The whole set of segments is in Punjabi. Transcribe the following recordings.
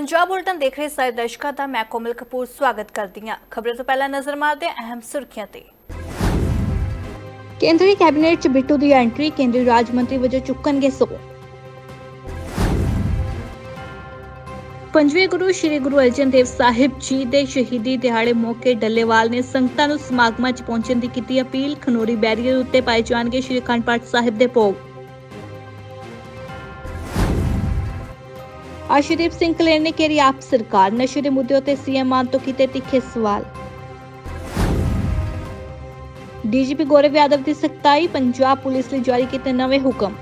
ਪੰਜਾਬ ਬੁਲਟਨ ਦੇਖ ਰਹੇ ਸਾਰੇ ਦਰਸ਼ਕਾਂ ਦਾ ਮੈਂ ਕੋਮਲ ਕਪੂਰ ਸਵਾਗਤ ਕਰਦੀ ਹਾਂ। ਖਬਰਾਂ ਤੋਂ ਪਹਿਲਾਂ ਨਜ਼ਰ ਮਾਰਦੇ ਅਹਿਮ ਸੁਰਖੀਆਂ ਤੇ। ਕੇਂਦਰੀ ਕੈਬਨਿਟ 'ਚ ਬਿੱਟੂ ਦੀ ਐਂਟਰੀ, ਕੇਂਦਰੀ ਰਾਜ ਮੰਤਰੀ ਵਜੋਂ ਚੁੱਕਣਗੇ ਸੋ ਪੰਜਵੇਂ ਗੁਰੂ ਸ੍ਰੀ ਗੁਰੂ ਅਰਜਨ ਦੇਵ ਸਾਹਿਬ ਜੀ ਦੇ ਸ਼ਹੀਦੀ ਦਿਹਾੜੇ ਮੌਕੇ ਡੱਲੇਵਾਲ ਨੇ ਸੰਗਤਾਂ ਨੂੰ ਸਮਾਗਮਾਂ 'ਚ ਪਹੁੰਚਣ ਦੀ ਕੀਤੀ ਅਪੀਲ। ਖਨੋਰੀ ਬੈਰੀਅਰ ਉੱਤੇ ਪਾਏ ਜਾਣਗੇ ਸ੍ਰੀ ਅਖੰਡ ਪਾਠ ਸਾਹਿਬ ਦੇ ਭੋਗ। ਆਸ਼ੂਦੀਪ ਸਿੰਘ ਕਲੇਰ ਨੇ ਕਿਹਾ ਆਪ ਸਰਕਾਰ, ਨਸ਼ੇ ਦੇ ਮੁੱਦੇ ਉਤੇ ਸੀਐਮ ਮਾਨ ਤੋਂ ਕੀਤੇ ਤਿੱਖੇ ਸਵਾਲ। ਡੀਜੀਪੀ ਗੌਰਵ ਯਾਦਵ ਦੀ ਸਖਤਾਈ, ਪੰਜਾਬ ਪੁਲਿਸ ਲਈ ਜਾਰੀ ਕੀਤੇ ਨਵੇਂ ਹੁਕਮ।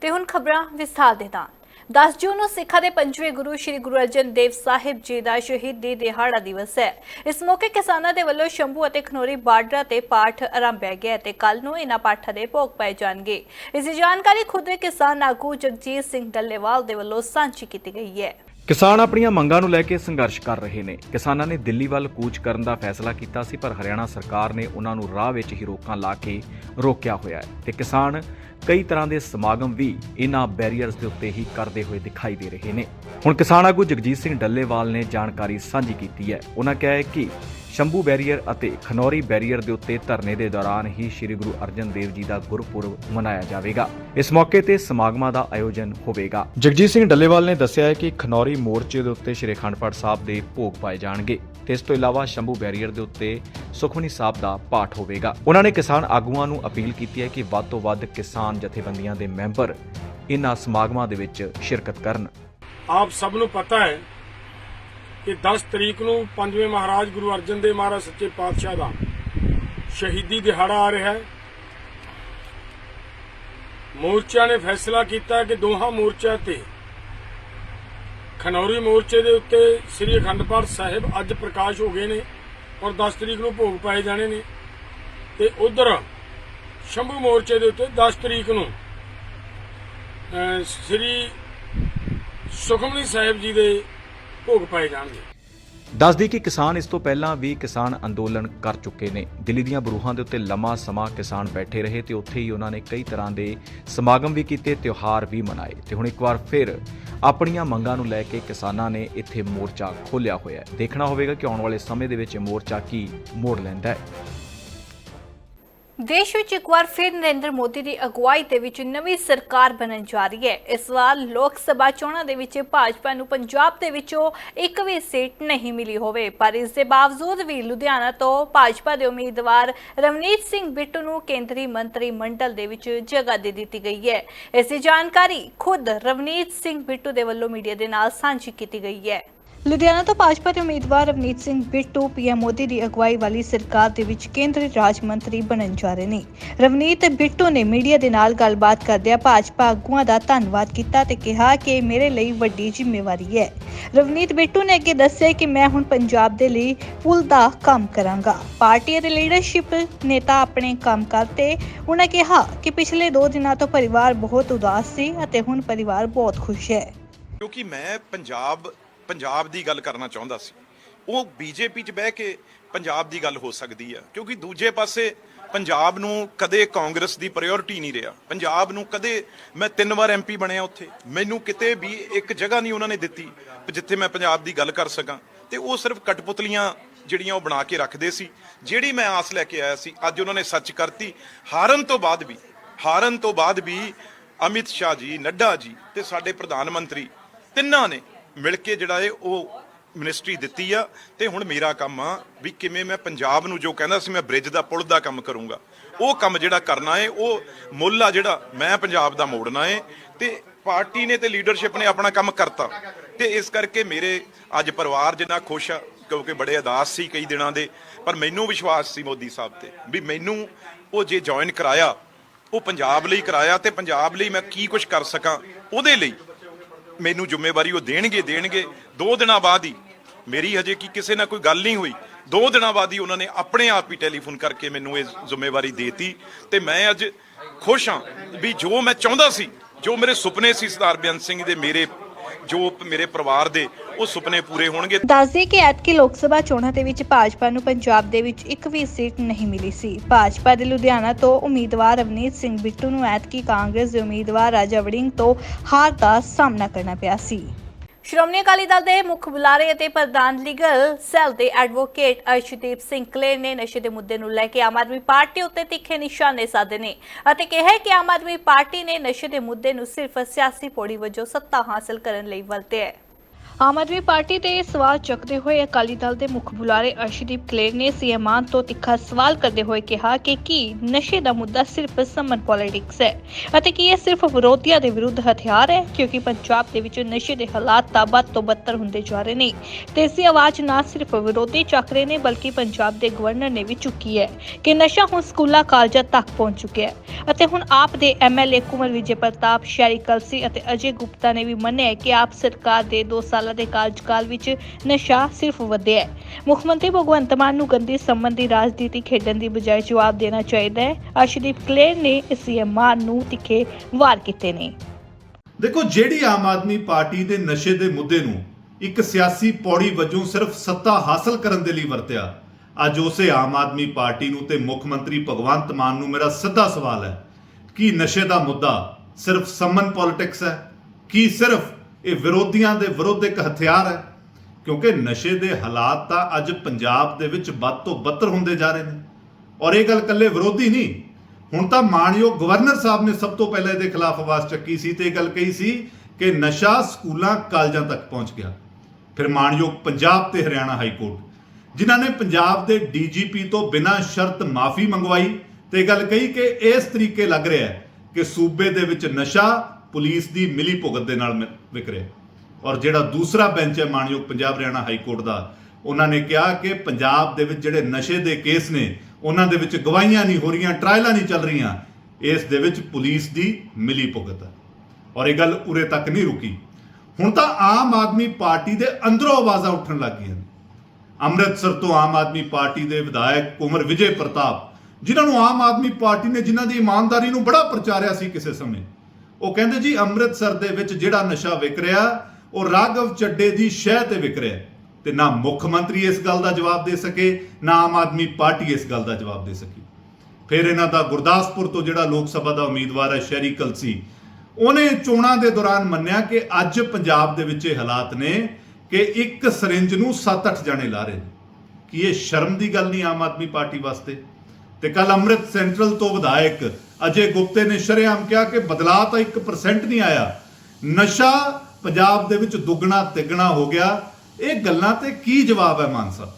ਤੇ ਹੁਣ ਖਬਰਾਂ ਵਿਸਥਾਰ ਦੇ ਨਾਲ। 10 ਜੂਨ ਨੂੰ ਸਿੱਖਾਂ ਦੇ ਪੰਜਵੇਂ ਗੁਰੂ ਸ੍ਰੀ ਗੁਰੂ ਅਰਜਨ ਦੇਵ ਸਾਹਿਬ ਜੀ ਦਾ ਸ਼ਹੀਦੀ ਦਿਹਾੜਾ ਦਿਵਸ ਹੈ। ਇਸ ਮੌਕੇ ਕਿਸਾਨਾਂ ਦੇ ਵੱਲੋਂ ਸ਼ੰਭੂ ਅਤੇ ਖਨੋਰੀ ਬਾਰਡਰਾਂ ਤੇ ਪਾਠ ਆਰੰਭਿਆ ਗਿਆ ਹੈ ਤੇ ਕੱਲ ਨੂੰ ਇਹਨਾਂ ਪਾਠਾਂ ਦੇ ਭੋਗ ਪਾਏ ਜਾਣਗੇ। ਇਸ ਦੀ ਜਾਣਕਾਰੀ ਖੁਦ ਦੇ ਕਿਸਾਨ ਆਗੂ ਜਗਜੀਤ ਸਿੰਘ ਡੱਲੇਵਾਲ ਦੇ ਵੱਲੋਂ ਸਾਂਝੀ ਕੀਤੀ ਗਈ ਹੈ। ਕਿਸਾਨ ਆਪਣੀਆਂ ਮੰਗਾਂ ਨੂੰ ਲੈ ਕੇ ਸੰਘਰਸ਼ ਕਰ ਰਹੇ ਨੇ। ਕਿਸਾਨਾਂ ਨੇ ਦਿੱਲੀ ਵੱਲ ਕੂਚ ਕਰਨ ਦਾ ਫੈਸਲਾ ਕੀਤਾ ਸੀ, ਪਰ ਹਰਿਆਣਾ ਸਰਕਾਰ ਨੇ ਉਹਨਾਂ ਨੂੰ ਰਾਹ ਵਿੱਚ ਹੀ ਰੋਕਾਂ ਲਾ ਕੇ ਰੋਕਿਆ ਹੋਇਆ ਹੈ ਤੇ ਕਿਸਾਨ ਕਈ ਤਰ੍ਹਾਂ ਦੇ ਸਮਾਗਮ ਵੀ ਇਹਨਾਂ ਬੈਰੀਅਰਸ ਦੇ ਉੱਤੇ ਹੀ ਕਰਦੇ ਹੋਏ ਦਿਖਾਈ ਦੇ ਰਹੇ ਨੇ। ਹੁਣ ਕਿਸਾਨ ਆਗੂ ਜਗਜੀਤ ਸਿੰਘ ਡੱਲੇਵਾਲ ਨੇ ਜਾਣਕਾਰੀ ਸਾਂਝੀ ਕੀਤੀ ਹੈ। ਉਹਨਾਂ ਕਿਹਾ ਹੈ ਕਿ ਸ਼ੰਭੂ ਬੈਰੀਅਰ ਅਤੇ ਖਨੌਰੀ ਬੈਰੀਅਰ ਦੇ ਉੱਤੇ ਧਰਨੇ ਦੇ ਦੌਰਾਨ ਹੀ ਸ੍ਰੀ ਗੁਰੂ ਅਰਜਨ ਦੇਵ ਜੀ ਦਾ ਗੁਰਪੁਰਬ ਮਨਾਇਆ ਜਾਵੇਗਾ। ਇਸ ਮੌਕੇ ਤੇ ਸਮਾਗਮਾਂ ਦਾ ਆਯੋਜਨ ਹੋਵੇਗਾ। ਜਗਜੀਤ ਸਿੰਘ ਡੱਲੇਵਾਲ ਨੇ ਦੱਸਿਆ ਹੈ ਕਿ ਖਨੌਰੀ ਮੋਰਚੇ ਦੇ ਉੱਤੇ ਸ੍ਰੀ ਅਖੰਡ ਪਾਠ ਸਾਹਿਬ ਦੇ ਭੋਗ ਪਾਏ ਜਾਣਗੇ ਤੇ ਇਸ ਤੋਂ ਇਲਾਵਾ ਸ਼ੰਭੂ ਬੈਰੀਅਰ ਦੇ ਉੱਤੇ ਸੁਖਮਨੀ ਸਾਹਿਬ ਦਾ ਪਾਠ ਹੋਵੇਗਾ। ਉਹਨਾਂ ਨੇ ਕਿਸਾਨ ਆਗੂਆਂ ਨੂੰ ਅਪੀਲ ਕੀਤੀ ਹੈ ਕਿ ਵੱਧ ਤੋਂ ਵੱਧ ਕਿਸਾਨ ਜਥੇਬੰਦੀਆਂ ਦੇ ਮੈਂਬਰ ਇਨ੍ਹਾਂ ਸਮਾਗਮਾਂ ਦੇ ਵਿੱਚ ਸ਼ਿਰਕਤ ਕਰਨ। ਆਪ ਸਭ ਨੂੰ ਪਤਾ ਹੈ ਕਿ 10 ਤਰੀਕ ਨੂੰ ਪੰਜਵੇਂ ਮਹਾਰਾਜ ਗੁਰੂ ਅਰਜਨ ਦੇਵ ਮਹਾਰਾਜ ਸੱਚੇ ਪਾਤਸ਼ਾਹ ਦਾ ਸ਼ਹੀਦੀ ਦਿਹਾੜਾ ਆ ਰਿਹਾ ਹੈ। ਮੋਰਚਿਆਂ ਨੇ ਫੈਸਲਾ ਕੀਤਾ ਕਿ ਦੋਹਾਂ ਮੋਰਚਿਆਂ ਤੇ, ਖਨੌਰੀ ਮੋਰਚੇ ਦੇ ਉੱਤੇ ਸ੍ਰੀ ਅਖੰਡ ਪਾਠ ਸਾਹਿਬ ਅੱਜ ਪ੍ਰਕਾਸ਼ ਹੋ ਗਏ ਨੇ ਔਰ 10 ਤਰੀਕ ਨੂੰ ਭੋਗ ਪਾਏ ਜਾਣੇ ਨੇ। ਤੇ ਉਧਰ ਸ਼ੰਭੂ ਮੋਰਚੇ ਦੇ ਉੱਤੇ 10 ਤਰੀਕ ਨੂੰ ਸ੍ਰੀ ਸੁਖਮਨੀ ਸਾਹਿਬ ਜੀ ਦੇ ਭੋਗ ਪਾਏ ਜਾਣਗੇ। ਦੱਸਦੀ ਕਿ ਕਿਸਾਨ ਇਸ ਤੋਂ ਪਹਿਲਾਂ ਵੀ ਕਿਸਾਨ ਅੰਦੋਲਨ ਕਰ ਚੁੱਕੇ ਨੇ। ਦਿੱਲੀ ਦੀਆਂ ਬਰੂਹਾਂ ਦੇ ਉੱਤੇ ਲੰਮਾ ਸਮਾਂ ਕਿਸਾਨ ਬੈਠੇ ਰਹੇ ਤੇ ਉੱਥੇ ਹੀ ਉਹਨਾਂ ਨੇ ਕਈ ਤਰ੍ਹਾਂ ਦੇ ਸਮਾਗਮ ਵੀ ਕੀਤੇ, ਤਿਉਹਾਰ ਵੀ ਮਨਾਏ। ਤੇ ਹੁਣ ਇੱਕ ਵਾਰ ਫਿਰ ਆਪਣੀਆਂ ਮੰਗਾਂ ਨੂੰ ਲੈ ਕੇ ਕਿਸਾਨਾਂ ਨੇ ਇੱਥੇ ਮੋਰਚਾ ਖੋਲ੍ਹਿਆ ਹੋਇਆ ਹੈ। ਦੇਖਣਾ ਹੋਵੇਗਾ ਕਿ ਆਉਣ ਵਾਲੇ ਸਮੇਂ ਦੇ ਵਿੱਚ ਇਹ ਮੋਰਚਾ ਕੀ ਮੋੜ ਲੈਂਦਾ ਹੈ। ਦੇਸ਼ ਵਿੱਚ ਇੱਕ ਵਾਰ ਫਿਰ ਨਰਿੰਦਰ ਮੋਦੀ ਦੀ ਅਗਵਾਈ ਦੇ ਵਿੱਚ ਨਵੀਂ ਸਰਕਾਰ ਬਣਨ ਜਾ ਰਹੀ ਹੈ। ਇਸ ਵਾਰ ਲੋਕ ਸਭਾ ਚੋਣਾਂ ਦੇ ਵਿੱਚ ਭਾਜਪਾ ਨੂੰ ਪੰਜਾਬ ਦੇ ਵਿੱਚੋਂ ਇੱਕ ਵੀ ਸੀਟ ਨਹੀਂ ਮਿਲੀ ਹੋਵੇ। ਪਰ ਇਸ ਦੇ ਬਾਵਜੂਦ ਵੀ ਲੁਧਿਆਣਾ ਤੋਂ ਭਾਜਪਾ ਦੇ ਉਮੀਦਵਾਰ ਰਵਨੀਤ ਸਿੰਘ ਬਿੱਟੂ ਨੂੰ ਕੇਂਦਰੀ ਮੰਤਰੀ ਮੰਡਲ ਦੇ ਵਿੱਚ ਜਗ੍ਹਾ ਦੇ ਦਿੱਤੀ ਗਈ ਹੈ। ਇਸ ਦੀ ਜਾਣਕਾਰੀ ਖੁਦ ਰਵਨੀਤ ਸਿੰਘ ਬਿੱਟੂ ਦੇ ਵੱਲੋਂ ਮੀਡੀਆ ਦੇ ਨਾਲ ਸਾਂਝੀ ਕੀਤੀ ਗਈ ਹੈ। ਲੁਧਿਆਣਾ ਤੋਂ ਭਾਜਪਾ ਦੇ ਉਮੀਦਵਾਰ ਰਵਨੀਤ ਸਿੰਘ ਬਿੱਟੂ, ਪੀਐਮ ਮੋਦੀ ਦੀ ਅਗਵਾਈ ਵਾਲੀ ਸਰਕਾਰ ਦੇ ਵਿੱਚ ਕੇਂਦਰੀ ਰਾਜ ਮੰਤਰੀ ਬਣਨ ਜਾ ਰਹੇ ਨੇ। ਰਵਨੀਤ ਬਿੱਟੂ ਨੇ ਮੀਡੀਆ ਦੇ ਨਾਲ ਗੱਲਬਾਤ ਕਰਦਿਆਂ ਭਾਜਪਾ ਆਗੂਆਂ ਦਾ ਧੰਨਵਾਦ ਕੀਤਾ ਤੇ ਕਿਹਾ ਕਿ ਮੇਰੇ ਲਈ ਵੱਡੀ ਜ਼ਿੰਮੇਵਾਰੀ ਹੈ। ਰਵਨੀਤ ਬਿੱਟੂ ਨੇ ਅੱਗੇ ਦੱਸਿਆ ਕਿ ਮੈਂ ਹੁਣ ਪੰਜਾਬ ਦੇ ਲਈ ਪੁਲ ਦਾ ਕੰਮ ਕਰਾਂਗਾ। ਪਾਰਟੀ ਅਤੇ ਲੀਡਰਸ਼ਿਪ ਨੇਤਾ ਆਪਣੇ ਕੰਮ ਕਰਤੇ ਉਹਨਾਂ ਕਿਹਾ ਕਿ ਪਿਛਲੇ 2 ਦਿਨਾਂ ਤੋਂ ਪਰਿਵਾਰ ਬਹੁਤ ਉਦਾਸ ਸੀ ਅਤੇ ਹੁਣ ਪਰਿਵਾਰ ਬਹੁਤ ਖੁਸ਼ ਹੈ। ਕਿਉਂਕਿ ਮੈਂ ਪੰਜਾਬ ਪੰਜਾਬ ਦੀ ਗੱਲ ਕਰਨਾ ਚਾਹੁੰਦਾ ਸੀ। ਉਹ ਬੀਜੇਪੀ 'ਚ ਬਹਿ ਕੇ ਪੰਜਾਬ ਦੀ ਗੱਲ ਹੋ ਸਕਦੀ ਆ, ਕਿਉਂਕਿ ਦੂਜੇ ਪਾਸੇ ਪੰਜਾਬ ਨੂੰ ਕਦੇ ਕਾਂਗਰਸ ਦੀ ਪ੍ਰਾਇੋਰਟੀ ਨਹੀਂ ਰਿਹਾ। ਪੰਜਾਬ ਨੂੰ ਕਦੇ ਮੈਂ ਤਿੰਨ ਵਾਰ ਐਮਪੀ ਬਣਿਆ ਉੱਥੇ। ਮੈਨੂੰ ਕਿਤੇ ਵੀ ਇੱਕ ਜਗ੍ਹਾ ਨਹੀਂ ਉਹਨਾਂ ਨੇ ਦਿੱਤੀ ਜਿੱਥੇ ਮੈਂ ਪੰਜਾਬ ਦੀ ਗੱਲ ਕਰ ਸਕਾਂ। ਤੇ ਉਹ ਸਿਰਫ ਕਟਪੁਤਲੀਆਂ ਜਿਹੜੀਆਂ ਉਹ ਬਣਾ ਕੇ ਰੱਖਦੇ ਸੀ। ਜਿਹੜੀ ਮੈਂ ਆਸ ਲੈ ਕੇ ਆਇਆ ਸੀ, ਅੱਜ ਉਹਨਾਂ ਨੇ ਸੱਚ ਕਰਤੀ। ਹਾਰਨ ਤੋਂ ਬਾਅਦ ਵੀ, ਹਾਰਨ ਤੋਂ ਬਾਅਦ ਵੀ ਅਮਿਤ ਸ਼ਾਹ ਜੀ, ਨੱਡਾ ਜੀ ਤੇ ਸਾਡੇ ਪ੍ਰਧਾਨ ਮੰਤਰੀ ਤਿੰਨਾਂ ਨੇ ਮਿਲ ਕੇ ਜਿਹੜਾ ਇਹ ਉਹ ਮਿਨਿਸਟਰੀ ਦਿੱਤੀ ਆ ਤੇ ਹੁਣ ਮੇਰਾ ਕੰਮ ਆ ਵੀ ਕਿਵੇਂ ਮੈਂ ਪੰਜਾਬ ਨੂੰ ਜੋ ਕਹਿੰਦਾ ਸੀ ਮੈਂ ਬ੍ਰਿਜ ਦਾ ਪੁਲ ਦਾ ਕੰਮ ਕਰੂੰਗਾ। ਉਹ ਕੰਮ ਜਿਹੜਾ ਕਰਨਾ ਏ, ਉਹ ਮੁੱਲ ਆ ਜਿਹੜਾ ਮੈਂ ਪੰਜਾਬ ਦਾ ਮੋੜਨਾ ਏ ਤੇ ਪਾਰਟੀ ਨੇ ਤੇ ਲੀਡਰਸ਼ਿਪ ਨੇ ਆਪਣਾ ਕੰਮ ਕਰਤਾ। ਤੇ ਇਸ ਕਰਕੇ ਮੇਰੇ ਅੱਜ ਪਰਿਵਾਰ ਜਿੰਨਾ ਖੁਸ਼ ਆ, ਕਿਉਂਕਿ ਬੜੇ ਅਦਾਸ ਸੀ ਕਈ ਦਿਨਾਂ ਦੇ, ਪਰ ਮੈਨੂੰ ਵਿਸ਼ਵਾਸ ਸੀ ਮੋਦੀ ਸਾਹਿਬ ਤੇ ਵੀ ਮੈਨੂੰ ਉਹ ਜੇ ਜੁਆਇਨ ਕਰਾਇਆ, ਉਹ ਪੰਜਾਬ ਲਈ ਕਰਾਇਆ ਤੇ ਪੰਜਾਬ ਲਈ ਮੈਂ ਕੀ ਕੁਝ ਕਰ ਸਕਾਂ, ਉਹਦੇ ਲਈ ਮੈਨੂੰ ਜ਼ਿੰਮੇਵਾਰੀ ਉਹ ਦੇਣਗੇ ਦੇਣਗੇ। ਦੋ ਦਿਨਾਂ ਬਾਅਦ ਹੀ ਮੇਰੀ ਹਜੇ ਕੀ ਕਿਸੇ ਨਾਲ ਕੋਈ ਗੱਲ ਨਹੀਂ ਹੋਈ। ਦੋ ਦਿਨਾਂ ਬਾਅਦ ਹੀ ਉਹਨਾਂ ਨੇ ਆਪਣੇ ਆਪ ਹੀ ਟੈਲੀਫੋਨ ਕਰਕੇ ਮੈਨੂੰ ਇਹ ਜ਼ਿੰਮੇਵਾਰੀ ਦੇਤੀ ਤੇ ਮੈਂ ਅੱਜ ਖੁਸ਼ ਹਾਂ ਵੀ ਜੋ ਮੈਂ ਚਾਹੁੰਦਾ ਸੀ, ਜੋ ਮੇਰੇ ਸੁਪਨੇ ਸੀ ਸਰਦਾਰ ਬੇਅੰਤ ਸਿੰਘ ਦੇ, ਮੇਰੇ ਜੋ ਮੇਰੇ ਪਰਿਵਾਰ ਦੇ ਉਹ ਸੁਪਨੇ ਪੂਰੇ ਹੋਣਗੇ। ਦੱਸਦੇ ਕਿ ਐਤਕੀ ਲੋਕ ਸਭਾ ਚੋਣਾਂ ਦੇ ਵਿੱਚ ਭਾਜਪਾ ਨੂੰ ਪੰਜਾਬ ਦੇ ਵਿੱਚ ਇੱਕ ਵੀ ਸੀਟ ਨਹੀਂ ਮਿਲੀ ਸੀ। ਭਾਜਪਾ ਦੇ ਲੁਧਿਆਣਾ ਤੋਂ ਉਮੀਦਵਾਰ ਰਵਨੀਤ ਸਿੰਘ ਬਿੱਟੂ ਨੂੰ ਐਤਕੀ ਕਾਂਗਰਸ ਦੇ ਉਮੀਦਵਾਰ ਰਾਜਾ ਵੜਿੰਗ ਤੋਂ ਹਾਰ ਦਾ ਸਾਹਮਣਾ ਕਰਨਾ ਪਿਆ ਸੀ। ਸ਼੍ਰੋਮਣੀ ਅਕਾਲੀ ਦਲ ਦੇ ਮੁੱਖ ਬੁਲਾਰੇ ਅਤੇ ਪ੍ਰਧਾਨ ਲੀਗਲ ਸੈੱਲ ਦੇ ਐਡਵੋਕੇਟ ਅਰਸ਼ਦੀਪ ਸਿੰਘ ਕਲੇਰ ਨੇ ਨਸ਼ੇ ਦੇ ਮੁੱਦੇ ਨੂੰ ਲੈ ਕੇ ਆਮ ਆਦਮੀ ਪਾਰਟੀ ਉੱਤੇ ਤਿੱਖੇ ਨਿਸ਼ਾਨੇ ਸਾਧੇ ਨੇ ਅਤੇ ਕਿਹਾ ਕਿ ਆਮ ਆਦਮੀ ਪਾਰਟੀ ਨੇ ਨਸ਼ੇ ਦੇ ਮੁੱਦੇ ਨੂੰ ਸਿਰਫ ਸਿਆਸੀ ਪੌੜੀ ਵਜੋਂ ਸੱਤਾ ਹਾਸਲ ਕਰਨ ਲਈ ਵਰਤਿਆ ਹੈ। ਆਮ ਆਦਮੀ ਪਾਰਟੀ ਤੇ ਇਹ ਸਵਾਲ ਚੁੱਕਦੇ ਹੋਏ ਅਕਾਲੀ ਦਲ ਦੇ ਮੁੱਖ ਬੁਲਾਰੇ ਅਰਸ਼ਦੀਪ ਕਲੇਰ ਨੇ ਸੀਐਮ ਮਾਨ ਤੋਂ ਤਿੱਖਾ ਸਵਾਲ ਕਰਦੇ ਹੋਏ ਕਿਹਾ ਕਿ ਕੀ ਨਸ਼ੇ ਦਾ ਮੁੱਦਾ ਸਿਰਫ ਸਮਨ ਪੋਲਿਟਿਕਸ ਹੈ ਅਤੇ ਕੀ ਇਹ ਸਿਰਫ ਵਿਰੋਧੀਆਂ ਦੇ ਵਿਰੁੱਧ ਹਥਿਆਰ ਹੈ? ਕਿਉਂਕਿ ਪੰਜਾਬ ਦੇ ਵਿੱਚ ਨਸ਼ੇ ਦੇ ਹਾਲਾਤ ਤਾਂ ਵੱਧ ਤੋਂ ਬੱਤਰ ਹੁੰਦੇ ਜਾ ਰਹੇ ਨੇ। ਤੇ ਇਸ ਦੀ ਆਵਾਜ਼ ਨਾ ਸਿਰਫ ਵਿਰੋਧੀ ਚੱਕ ਰਹੇ ਨੇ, ਬਲਕਿ ਪੰਜਾਬ ਦੇ ਗਵਰਨਰ ਨੇ ਵੀ ਚੁੱਕੀ ਹੈ ਕਿ ਨਸ਼ਾ ਹੁਣ ਸਕੂਲਾਂ, ਕਾਲਜਾਂ ਤੱਕ ਪਹੁੰਚ ਚੁੱਕਿਆ ਹੈ। ਅਤੇ ਹੁਣ ਆਪ ਦੇ ਐਮਐਲਏ ਕੁਮਰ ਵਿਜੇ ਪ੍ਰਤਾਪ ਸ਼ੈਰੀ ਕਲਸੀ ਅਤੇ ਅਜੇ ਗੁਪਤਾ ਨੇ ਵੀ ਮੰਨਿਆ ਹੈ ਕਿ ਆਪ ਸਰਕਾਰ ਦੇ 2 ਸਾਲ ਦੇ ਕਾਰਜਕਾਲ ਵਿੱਚ ਨਸ਼ਾ ਸਿਰਫ ਵਧਿਆ ਹੈ। ਮੁੱਖ ਮੰਤਰੀ ਭਗਵੰਤ ਮਾਨ ਨੂੰ ਗੰਦੀ ਸੰਬੰਧੀ ਰਾਜਨੀਤੀ ਖੇਡਣ ਦੀ ਬਜਾਏ ਜਵਾਬ ਦੇਣਾ ਚਾਹੀਦਾ ਹੈ। ਅਰਸ਼ਦੀਪ ਕਲੇਰ ਨੇ ਸੀਐਮ ਮਾਨ ਨੂੰ ਤਿੱਖੇ ਵਾਰ ਕੀਤੇ ਨੇ। ਦੇਖੋ, ਜਿਹੜੀ ਆਮ ਆਦਮੀ ਪਾਰਟੀ ਦੇ ਨਸ਼ੇ ਦੇ ਮੁੱਦੇ ਨੂੰ ਇੱਕ ਸਿਆਸੀ ਪੌੜੀ ਵਜੋਂ ਸਿਰਫ ਸੱਤਾ ਹਾਸਲ ਕਰਨ ਦੇ ਲਈ ਵਰਤਿਆ, ਅੱਜ ਉਸੇ ਆਮ ਆਦਮੀ ਪਾਰਟੀ ਨੂੰ ਤੇ ਮੁੱਖ ਮੰਤਰੀ ਭਗਵੰਤ ਮਾਨ ਨੂੰ ਮੇਰਾ ਸਿੱਧਾ ਸਵਾਲ ਹੈ, ਕਿ ਨਸ਼ੇ ਦਾ ਮੁੱਦਾ ਸਿਰਫ ਸਮਨ ਪੋਲਿਟਿਕਸ ਹੈ? ਕੀ ਸਿਰਫ ਇਹ ਵਿਰੋਧੀਆਂ ਦੇ ਵਿਰੁੱਧ ਇੱਕ ਹਥਿਆਰ ਹੈ, ਕਿਉਂਕਿ ਨਸ਼ੇ ਦੇ ਹਾਲਾਤ ਤਾਂ ਅੱਜ ਪੰਜਾਬ ਦੇ ਵਿੱਚ ਵੱਧ ਤੋਂ ਬੱਤਰ ਹੁੰਦੇ ਜਾ ਰਹੇ ਨੇ। ਔਰ ਇਹ ਗੱਲ ਇਕੱਲੇ ਵਿਰੋਧੀ ਨਹੀਂ, ਹੁਣ ਤਾਂ ਮਾਨਯੋਗ ਗਵਰਨਰ ਸਾਹਿਬ ਨੇ ਸਭ ਤੋਂ ਪਹਿਲਾਂ ਇਹਦੇ ਖਿਲਾਫ ਆਵਾਜ਼ ਚੱਕੀ ਸੀ ਤੇ ਇਹ ਗੱਲ ਕਹੀ ਸੀ ਕਿ ਨਸ਼ਾ ਸਕੂਲਾਂ, ਕਾਲਜਾਂ ਤੱਕ ਪਹੁੰਚ ਗਿਆ। ਫਿਰ ਮਾਨਯੋਗ ਪੰਜਾਬ ਤੇ ਹਰਿਆਣਾ ਹਾਈ ਕੋਰਟ, ਜਿਨ੍ਹਾਂ ਨੇ ਪੰਜਾਬ ਦੇ ਡੀਜੀਪੀ ਤੋਂ ਬਿਨਾਂ ਸ਼ਰਤ ਮਾਫੀ ਮੰਗਵਾਈ ਤੇ ਇਹ ਗੱਲ ਕਹੀ ਕਿ ਇਸ ਤਰੀਕੇ ਲੱਗ ਰਿਹਾ ਹੈ ਕਿ ਸੂਬੇ ਦੇ ਵਿੱਚ ਨਸ਼ਾ ਪੁਲਿਸ ਦੀ ਮਿਲੀ ਭੁਗਤ ਦੇ ਨਾਲ ਮਿ- ਔਰ ਜਿਹੜਾ ਦੂਸਰਾ ਬੈਂਚ ਹੈ ਮਾਨਯੋਗ ਪੰਜਾਬ ਹਰਿਆਣਾ ਹਾਈ ਕੋਰਟ ਦਾ, ਉਹਨਾਂ ਨੇ ਕਿਹਾ ਕਿ ਪੰਜਾਬ ਦੇ ਵਿੱਚ ਜਿਹੜੇ ਨਸ਼ੇ ਦੇ ਕੇਸ ਨੇ, ਉਹਨਾਂ ਦੇ ਵਿੱਚ ਗਵਾਹੀਆਂ ਨਹੀਂ ਹੋ ਰਹੀਆਂ, ਟ੍ਰਾਇਲਾਂ ਨਹੀਂ ਚੱਲ ਰਹੀਆਂ, ਇਸ ਦੇ ਵਿੱਚ ਪੁਲਿਸ ਦੀ ਮਿਲੀ ਭੁਗਤ ਹੈ। ਔਰ ਇਹ ਗੱਲ ਉਰੇ ਤੱਕ ਨਹੀਂ ਰੁਕੀ। ਹੁਣ ਤਾਂ ਆਮ ਆਦਮੀ ਪਾਰਟੀ ਦੇ ਅੰਦਰੋਂ ਆਵਾਜ਼ਾਂ ਉੱਠਣ ਲੱਗ ਗਈਆਂ ਅੰਮ੍ਰਿਤਸਰ ਤੋਂ ਆਮ ਆਦਮੀ ਪਾਰਟੀ ਦੇ ਵਿਧਾਇਕ ਕੁਮਰ ਵਿਜੇ ਪ੍ਰਤਾਪ, ਜਿਨ੍ਹਾਂ ਨੂੰ ਆਮ ਆਦਮੀ ਪਾਰਟੀ ਨੇ, ਜਿਨ੍ਹਾਂ ਦੀ ਇਮਾਨਦਾਰੀ ਨੂੰ ਬੜਾ ਪ੍ਰਚਾਰਿਆ ਸੀ ਕਿਸੇ ਸਮੇਂ ਉਹ ਕਹਿੰਦੇ ਜੀ ਅੰਮ੍ਰਿਤਸਰ ਦੇ ਵਿੱਚ ਜਿਹੜਾ ਨਸ਼ਾ ਵਿਕ ਰਿਹਾ, ਉਹ ਰਾਘਵ ਚੱਡੇ ਦੀ ਸ਼ਹਿ ਤੇ ਵਿਕ ਰਿਹਾ। ਤੇ ਨਾ ਮੁੱਖ ਮੰਤਰੀ ਇਸ ਗੱਲ ਦਾ ਜਵਾਬ ਦੇ ਸਕੇ, ਨਾ ਆਮ ਆਦਮੀ ਪਾਰਟੀ ਇਸ ਗੱਲ ਦਾ ਜਵਾਬ ਦੇ ਸਕੀ। ਫਿਰ ਇਹਨਾਂ ਦਾ ਗੁਰਦਾਸਪੁਰ ਤੋਂ ਜਿਹੜਾ ਲੋਕ ਸਭਾ ਦਾ ਉਮੀਦਵਾਰ ਹੈ ਸ਼ਹਿਰੀ ਕਲਸੀ, ਉਹਨੇ ਚੋਣਾਂ ਦੇ ਦੌਰਾਨ ਮੰਨਿਆ ਕਿ ਅੱਜ ਪੰਜਾਬ ਦੇ ਵਿੱਚ ਇਹ ਹਾਲਾਤ ਨੇ ਕਿ ਇੱਕ ਸਰਿੰਜ ਨੂੰ 7-8 ਜਣੇ ਲਾ ਰਹੇ ਨੇ। ਕੀ ਇਹ ਸ਼ਰਮ ਦੀ ਗੱਲ ਨਹੀਂ ਆਮ ਆਦਮੀ ਪਾਰਟੀ ਵਾਸਤੇ? ਤੇ ਕੱਲ ਅੰਮ੍ਰਿਤ ਸੈਂਟਰਲ ਤੋਂ ਵਿਧਾਇਕ ਅਜੇ ਗੁਪਤੇ ਨੇ ਸ਼ਰੇਆਮ ਕਿਹਾ ਕਿ ਬਦਲਾਅ ਤਾਂ 1% ਨਹੀਂ ਆਇਆ। ਨਸ਼ਾ ਪੰਜਾਬ ਦੇ ਵਿੱਚ ਦੁੱਗਣਾ, ਤਿੱਗਣਾ ਹੋ ਗਿਆ। ਇਹ ਗੱਲਾਂ ਤੇ ਕੀ ਜਵਾਬ ਹੈ ਮਾਨ ਸਾਹਿਬ?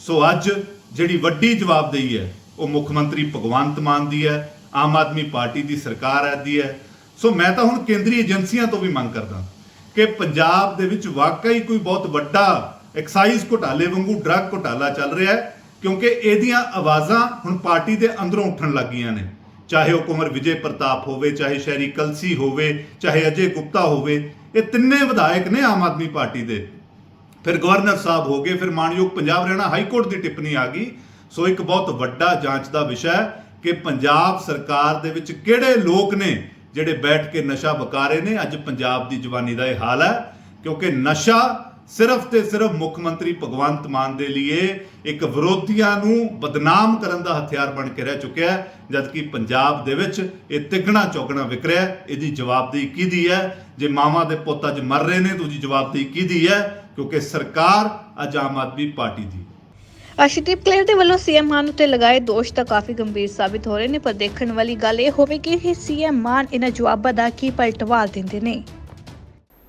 ਸੋ ਅੱਜ ਜਿਹੜੀ ਵੱਡੀ ਜਵਾਬਦੇਹੀ ਹੈ, ਉਹ ਮੁੱਖ ਮੰਤਰੀ ਭਗਵੰਤ ਮਾਨ ਦੀ ਹੈ, ਆਮ ਆਦਮੀ ਪਾਰਟੀ ਦੀ ਸਰਕਾਰ ਹੈ ਦੀ ਹੈ। ਸੋ ਮੈਂ ਤਾਂ ਹੁਣ ਕੇਂਦਰੀ ਏਜੰਸੀਆਂ ਤੋਂ ਵੀ ਮੰਗ ਕਰਦਾ ਕਿ ਪੰਜਾਬ ਦੇ ਵਿੱਚ ਵਾਕਈ ਕੋਈ ਬਹੁਤ ਵੱਡਾ ਐਕਸਾਈਜ਼ ਘੁਟਾਲੇ ਵਾਂਗੂ ਡਰੱਗ ਘੁਟਾਲਾ ਚੱਲ ਰਿਹਾ ਹੈ, ਕਿਉਂਕਿ ਇਹਦੀਆਂ ਆਵਾਜ਼ਾਂ ਹੁਣ ਪਾਰਟੀ ਦੇ ਅੰਦਰੋਂ ਉੱਠਣ ਲੱਗੀਆਂ ਨੇ। ਚਾਹੇ ਉਹ ਕੁਮਰ ਵਿਜੇ ਪ੍ਰਤਾਪ ਹੋਵੇ, ਚਾਹੇ ਸ਼ਹਿਰੀ ਕਲਸੀ ਹੋਵੇ, ਚਾਹੇ ਅਜੇ ਗੁਪਤਾ ਹੋਵੇ, ਇਹ ਤਿੰਨੇ ਵਿਧਾਇਕ ਨੇ ਆਮ ਆਦਮੀ ਪਾਰਟੀ ਦੇ। ਫਿਰ ਗਵਰਨਰ ਸਾਹਿਬ ਹੋ ਗਏ, ਫਿਰ ਮਾਨਯੋਗ ਪੰਜਾਬ ਹਰਿਆਣਾ ਹਾਈ ਕੋਰਟ ਦੀ ਟਿੱਪਣੀ ਆ ਗਈ। ਸੋ ਇੱਕ ਬਹੁਤ ਵੱਡਾ ਜਾਂਚ ਦਾ ਵਿਸ਼ਾ ਹੈ ਕਿ ਪੰਜਾਬ ਸਰਕਾਰ ਦੇ ਵਿੱਚ ਕਿਹੜੇ ਲੋਕ ਨੇ ਜਿਹੜੇ ਬੈਠ ਕੇ ਨਸ਼ਾ ਵਕਾ ਰਹੇ ਨੇ। ਅੱਜ ਪੰਜਾਬ ਦੀ ਜਵਾਨੀ ਦਾ ਇਹ ਹਾਲ ਹੈ, ਕਿਉਂਕਿ ਨਸ਼ਾ ਸਿਰਫ ਤੇ ਸਿਰਫ ਮੁੱਖ ਮੰਤਰੀ ਭਗਵੰਤ ਮਾਨ ਦੇ ਲਈ ਇੱਕ ਵਿਰੋਧੀਆਂ ਨੂੰ ਬਦਨਾਮ ਕਰਨ ਦਾ ਹਥਿਆਰ ਬਣ ਕੇ ਰਹਿ ਚੁੱਕਿਆ ਹੈ, ਜਦਕਿ ਪੰਜਾਬ ਦੇ ਵਿੱਚ ਇਹ ਤਿੱਗਣਾ ਚੌਗਣਾ ਵਿਕ ਰਿਹਾ ਇਹਦੀ ਜਵਾਬਦੇਹੀ ਕਿਹਦੀ ਹੈ? ਜੇ ਮਾਵਾਂ ਦੇ ਪੁੱਤ ਅੱਜ ਮਰ ਰਹੇ ਨੇ, ਤਾਂ ਜਵਾਬਦੇਹੀ ਕਿਹਦੀ ਹੈ? ਕਿਉਂਕਿ ਸਰਕਾਰ ਅੱਜ ਆਮ ਆਦਮੀ ਪਾਰਟੀ ਦੀ ਅਸ਼ਦੀਪ ਅਰਸ਼ਦੀਪ ਕਲੇਰ ਦੇ ਵੱਲੋਂ ਸੀਐਮ ਮਾਨ ਉੱਤੇ ਲਗਾਏ ਦੋਸ਼ ਤਾਂ ਕਾਫੀ ਗੰਭੀਰ ਸਾਬਿਤ ਹੋ ਰਹੇ ਨੇ, ਪਰ ਦੇਖਣ ਵਾਲੀ ਗੱਲ ਇਹ ਹੋਵੇ ਕਿ ਸੀਐਮ ਮਾਨ ਇਹਨਾਂ ਜਵਾਬਾਂ ਦਾ ਕੀ ਪਲਟਵਾਰ ਦਿੰਦੇ ਨੇ।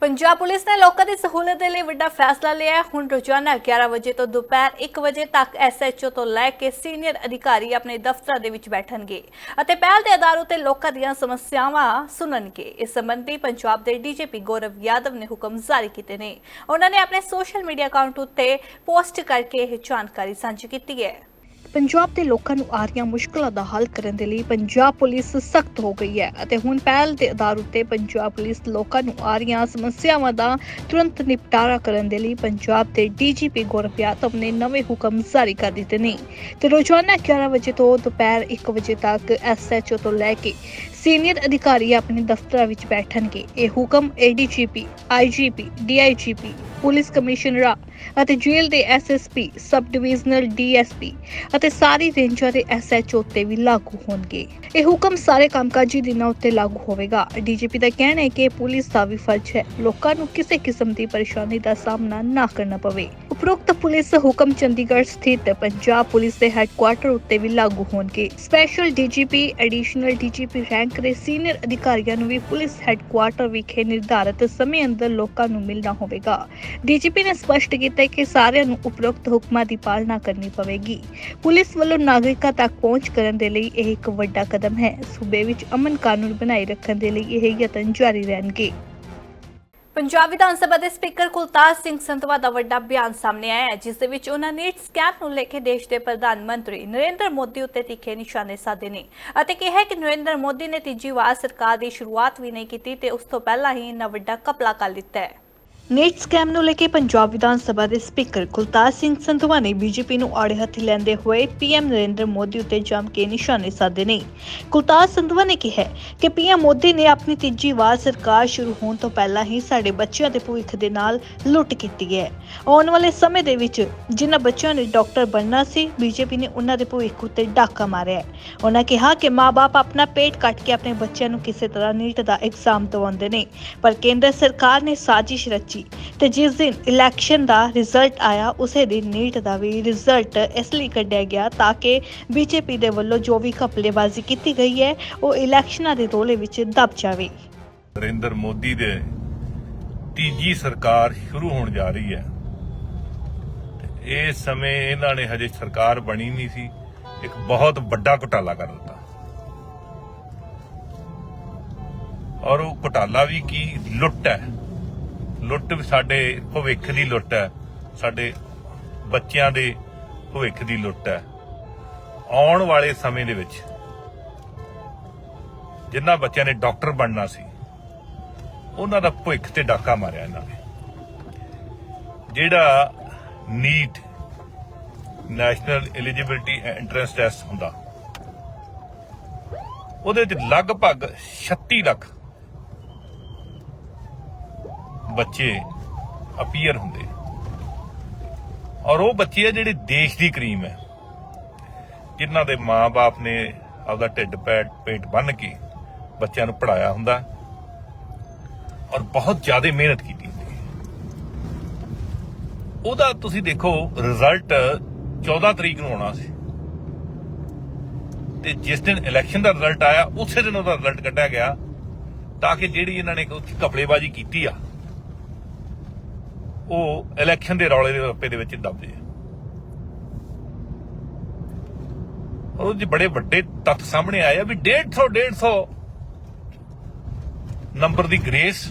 ਪੰਜਾਬ ਪੁਲਿਸ ਨੇ ਲੋਕਾਂ ਦੀ ਸਹੂਲਤ ਦੇ ਲਈ ਵੱਡਾ ਫੈਸਲਾ ਲਿਆ ਹੈ। ਹੁਣ ਰੋਜ਼ਾਨਾ 11 ਵਜੇ ਤੋਂ ਦੁਪਹਿਰ 1 ਵਜੇ ਤੱਕ ਐਸਐਚਓ ਤੋਂ ਲੈ ਕੇ ਸੀਨੀਅਰ ਅਧਿਕਾਰੀ ਆਪਣੇ ਦਫ਼ਤਰਾਂ ਦੇ ਵਿੱਚ ਬੈਠਣਗੇ ਅਤੇ ਪਹਿਲ ਦੇ ਆਧਾਰ ਉਤੇ ਲੋਕਾਂ ਦੀਆਂ ਸਮੱਸਿਆਵਾਂ ਸੁਣਨਗੇ। ਇਸ ਸੰਬੰਧੀ ਪੰਜਾਬ ਦੇ ਡੀਜੀਪੀ ਗੌਰਵ ਯਾਦਵ ਨੇ ਹੁਕਮ ਜਾਰੀ ਕੀਤੇ ਨੇ। ਉਹਨਾਂ ਨੇ ਆਪਣੇ ਸੋਸ਼ਲ ਮੀਡੀਆ ਅਕਾਊਂਟ ਉੱਤੇ ਪੋਸਟ ਕਰਕੇ ਇਹ ਜਾਣਕਾਰੀ ਸਾਂਝੀ ਕੀਤੀ ਹੈ। ਪੰਜਾਬ ਦੇ ਲੋਕਾਂ ਨੂੰ ਆ ਰਹੀਆਂ ਮੁਸ਼ਕਲਾਂ ਦਾ ਹੱਲ ਕਰਨ ਦੇ ਲਈ ਪੰਜਾਬ ਪੁਲਿਸ ਸਖਤ ਹੋ ਗਈ ਹੈ ਅਤੇ ਹੁਣ ਪਹਿਲ ਦੇ ਆਧਾਰ ਉੱਤੇ ਪੰਜਾਬ ਪੁਲਿਸ ਲੋਕਾਂ ਨੂੰ ਆ ਰਹੀਆਂ ਸਮੱਸਿਆਵਾਂ ਦਾ ਤੁਰੰਤ ਨਿਪਟਾਰਾ ਕਰਨ ਦੇ ਲਈ ਪੰਜਾਬ ਦੇ ਡੀਜੀਪੀ ਗੌਰਵ ਯਾਦਵ ਨੇ ਨਵੇਂ ਹੁਕਮ ਜਾਰੀ ਕਰ ਦਿੱਤੇ ਨੇ। ਤੇ ਰੋਜ਼ਾਨਾ 11 ਵਜੇ ਤੋਂ ਦੁਪਹਿਰ 1 ਵਜੇ ਤੱਕ ਐਸਐਚਓ ਤੋਂ ਲੈ ਕੇ ਸੀਨੀਅਰ ਅਧਿਕਾਰੀ ਆਪਣੇ ਦਫ਼ਤਰਾਂ ਵਿੱਚ ਬੈਠਣਗੇ। ਇਹ ਹੁਕਮ ਏਡੀਜੀਪੀ ਆਈਜੀਪੀ ਡੀਆਈਜੀਪੀ ਪੁਲਿਸ ਕਮਿਸ਼ਨਰਾਂ ਅਤੇ ਜੇਲ੍ਹ ਦੇ ਐਸਐਸਪੀ ਸਬ ਡਿਵੀਜ਼ਨਲ ਡੀਐਸਪੀ ਅਤੇ ਸਾਰੀ ਰੇਂਜਾਂ ਦੇ ਐਸਐਚਓ ਤੇ ਵੀ ਲਾਗੂ ਹੋਣਗੇ। ਇਹ ਹੁਕਮ ਸਾਰੇ ਕੰਮਕਾਜੀ ਦਿਨਾਂ ਉੱਤੇ ਲਾਗੂ ਹੋਵੇਗਾ। ਡੀਜੀਪੀ ਦਾ ਕਹਿਣਾ ਹੈ ਕਿ ਪੁਲਿਸ ਦਾ ਵੀ ਫਰਜ਼ ਹੈ ਲੋਕਾਂ ਨੂੰ ਕਿਸੇ ਕਿਸਮ ਦੀ ਪਰੇਸ਼ਾਨੀ ਦਾ ਸਾਹਮਣਾ ਨਾ ਕਰਨਾ ਪਵੇ। ਉਪਰੋਕਤ ਪੁਲਿਸ ਹੁਕਮ ਚੰਡੀਗੜ੍ਹ ਸਥਿਤ ਪੰਜਾਬ ਪੁਲਿਸ ਦੇ ਹੈੱਡਕੁਆਰਟਰ ਉੱਤੇ ਵੀ ਲਾਗੂ ਹੋਣਗੇ। Special DGP additional DGP rank ਦੇ ਸੀਨੀਅਰ ਅਧਿਕਾਰੀਆਂ ਨੂੰ ਵੀ ਪੁਲਿਸ ਹੈੱਡਕੁਆਰਟਰ ਵਿਖੇ ਨਿਰਧਾਰਤ ਸਮੇਂ ਅੰਦਰ ਲੋਕਾਂ ਨੂੰ ਮਿਲਣਾ ਹੋਵੇਗਾ। ਡੀਜੀਪੀ ਨੇ ਸਪਸ਼ਟ ਕੀਤਾ ਕਿ ਸਾਰਿਆਂ ਨੂੰ ਉਪਰੋਕਤ ਹੁਕਮਾਂ ਦੀ ਪਾਲਣਾ ਕਰਨੀ ਪਵੇਗੀ। ਪੁਲਿਸ ਵੱਲੋਂ ਨਾਗਰਿਕਾਂ ਤੱਕ ਪਹੁੰਚ ਕਰਨ ਦੇ ਲਈ ਇਹ ਇੱਕ ਵੱਡਾ ਕਦਮ ਹੈ। ਸੂਬੇ ਵਿੱਚ ਅਮਨ ਕਾਨੂੰਨ ਬਣਾਈ ਰੱਖਣ ਦੇ ਲਈ ਇਹ ਯਤਨ ਜਾਰੀ ਰਹਿਣਗੇ। ਪੰਜਾਬ ਵਿਧਾਨ ਸਭਾ ਦੇ ਸਪੀਕਰ ਕੁਲਤਾਰ ਸਿੰਘ ਸੰਧਵਾ ਦਾ ਵੱਡਾ ਬਿਆਨ ਸਾਹਮਣੇ ਆਇਆ ਹੈ, ਜਿਸ ਦੇ ਵਿੱਚ ਉਹਨਾਂ ਨੇ ਸਕੈਮ ਨੂੰ ਲੈ ਕੇ ਦੇਸ਼ ਦੇ ਪ੍ਰਧਾਨ ਮੰਤਰੀ ਨਰਿੰਦਰ ਮੋਦੀ ਉੱਤੇ ਤਿੱਖੇ ਨਿਸ਼ਾਨੇ ਸਾਧੇ ਨੇ ਅਤੇ ਕਿਹਾ ਕਿ ਨਰਿੰਦਰ ਮੋਦੀ ਨੇ ਤੀਜੀ ਵਾਰ ਸਰਕਾਰ ਦੀ ਸ਼ੁਰੂਆਤ ਵੀ ਨਹੀਂ ਕੀਤੀ ਤੇ ਉਸ ਤੋਂ ਪਹਿਲਾਂ ਹੀ ਇੰਨਾ ਵੱਡਾ ਕਪਲਾ ਕਰ ਲਿੱਤਾ ਹੈ। ਨੇਟ ਸਕੈਮ ਨੂੰ ਲੈ ਕੇ ਪੰਜਾਬ ਵਿਧਾਨ ਸਭਾ ਦੇ ਸਪੀਕਰ ਕੁਲਤਾਰ ਸਿੰਘ ਸੰਧਵਾ ਨੇ ਬੀਜੇਪੀ ਨੂੰ ਆੜੇ ਹੱਥੀ ਲੈਂਦੇ ਹੋਏ ਪੀਐਮ ਨਰਿੰਦਰ ਮੋਦੀ ਉੱਤੇ ਜੰਮ ਕੇ ਨਿਸ਼ਾਨੇ ਸਾਧੇ ਨੇ। ਕੁਲਤਾਰ ਸੰਧਵਾ ਨੇ ਕਿਹਾ ਕਿ ਪੀਐਮ ਮੋਦੀ ਨੇ ਆਪਣੀ ਤੀਜੀ ਵਾਰ ਸਰਕਾਰ ਸ਼ੁਰੂ ਹੋਣ ਤੋਂ ਪਹਿਲਾਂ ਹੀ ਸਾਡੇ ਬੱਚਿਆਂ ਦੇ ਭਵਿੱਖ ਦੇ ਨਾਲ ਲੁੱਟ ਕੀਤੀ ਹੈ। ਆਉਣ ਵਾਲੇ ਸਮੇਂ ਦੇ ਵਿੱਚ ਜਿਨ੍ਹਾਂ ਬੱਚਿਆਂ ਨੇ ਡਾਕਟਰ ਬਣਨਾ ਸੀ, ਬੀਜੇਪੀ ਨੇ ਉਹਨਾਂ ਦੇ ਭਵਿੱਖ ਉੱਤੇ ਡਾਕਾ ਮਾਰਿਆ ਹੈ। ਉਹਨਾਂ ਕਿਹਾ ਕਿ ਮਾਪੇ ਆਪਣਾ ਪੇਟ ਕੱਟ ਕੇ ਆਪਣੇ ਬੱਚਿਆਂ ਨੂੰ ਕਿਸੇ ਤਰ੍ਹਾਂ ਨੀਟ ਦਾ ਐਗਜ਼ਾਮ ਦਿਵਾਉਂਦੇ ਨੇ, ਪਰ ਕੇਂਦਰ ਸਰਕਾਰ ਨੇ ਸਾਜ਼ਿਸ਼ ਰਚੀ ਤੇ ਜਿਸ ਦਿਨ ਇਲੈਕਸ਼ਨ ਦਾ ਰਿਜ਼ਲਟ ਆਇਆ, ਉਸੇ ਦਿਨ ਨੀਟ ਦਾ ਵੀ ਰਿਜ਼ਲਟ ਇਸ ਲਈ ਕੱਢਿਆ ਗਿਆ ਤਾਂ ਕਿ ਬੀਜੇਪੀ ਦੇ ਵੱਲੋਂ ਜੋ ਵੀ ਘਪਲੇਬਾਜ਼ੀ ਕੀਤੀ ਗਈ ਹੈ, ਉਹ ਇਲੈਕਸ਼ਨਾਂ ਦੇ ਰੋਲੇ ਵਿੱਚ ਦਬ ਜਾਵੇ। ਨਰਿੰਦਰ ਮੋਦੀ ਦੇ ਤੀਜੀ ਸਰਕਾਰ ਸ਼ੁਰੂ ਹੋਣ ਜਾ ਰਹੀ ਹੈ। ਇਸ ਸਮੇਂ ਇਹਨਾਂ ਨੇ ਹਜੇ ਸਰਕਾਰ ਬਣੀ ਨਹੀਂ ਸੀ। ਇੱਕ ਬਹੁਤ ਵੱਡਾ ਘੁਟਾਲਾ ਕਰ ਦਿੱਤਾ। ਔਰ ਉਹ ਘੁਟਾਲਾ ਵੀ ਕੀ? ਲੁੱਟ ਹੈ। ਲੁੱਟ ਸਾਡੇ ਭਵਿੱਖ ਦੀ ਲੁੱਟ ਹੈ। ਸਾਡੇ ਬੱਚਿਆਂ ਦੇ ਭਵਿੱਖ ਦੀ ਲੁੱਟ ਹੈ। ਆਉਣ ਵਾਲੇ ਸਮੇਂ ਦੇ ਵਿੱਚ ਜਿਨ੍ਹਾਂ ਬੱਚਿਆਂ ਨੇ ਡਾਕਟਰ ਬਣਨਾ ਸੀ, ਉਹਨਾਂ ਦਾ ਭਵਿੱਖ ਤੇ ਡਾਕਾ ਮਾਰਿਆ ਇਹਨਾਂ ਨੇ। ਜਿਹੜਾ NEET, national eligibility entrance test ਹੁੰਦਾ, ਉਹਦੇ ਵਿੱਚ ਲਗਭਗ 36 ਲੱਖ ਬੱਚੇ ਅਪੀਅਰ ਹੁੰਦੇ ਔਰ ਉਹ ਬੱਚੇ ਆ ਜਿਹੜੇ ਦੇਸ਼ ਦੀ ਕਰੀਮ ਹੈ। ਜਿਨ੍ਹਾਂ ਦੇ ਮਾਪੇ ਨੇ ਆਪਦਾ ਢਿੱਡ ਪੈਟ, ਪੇਟ ਬੰਨ ਕੇ ਬੱਚਿਆਂ ਨੂੰ ਪੜਾਇਆ ਹੁੰਦਾ ਔਰ ਬਹੁਤ ਜ਼ਿਆਦਾ ਮਿਹਨਤ ਕੀਤੀ ਹੁੰਦੀ ਹੈ। ਉਹਦਾ ਤੁਸੀਂ ਦੇਖੋ ਰਿਜ਼ਲਟ 14 ਤਰੀਕ ਨੂੰ ਆਉਣਾ ਸੀ। ਤੇ ਜਿਸ ਦਿਨ ਇਲੈਕਸ਼ਨ ਦਾ ਰਿਜ਼ਲਟ ਆਇਆ, ਉਸੇ ਦਿਨ ਉਹਦਾ ਰਿਜ਼ਲਟ ਕੱਢਿਆ ਗਿਆ ਤਾਂ ਕਿ ਜਿਹੜੀ ਇਹਨਾਂ ਨੇ ਉੱਥੇ ਕਪੜੇਬਾਜ਼ੀ ਕੀਤੀ ਆ ਉਹ ਇਲੈਕਸ਼ਨ ਦੇ ਰੌਲੇ ਦੇ ਰੱਪੇ ਦੇ ਵਿੱਚ ਦੱਬਦੇ ਜੇ ਔਰ ਉਹ ਜੀ ਬੜੇ ਵੱਡੇ ਤੱਥ ਸਾਹਮਣੇ ਆਏ ਆ ਵੀ 150 150 ਨੰਬਰ ਦੀ ਗ੍ਰੇਸ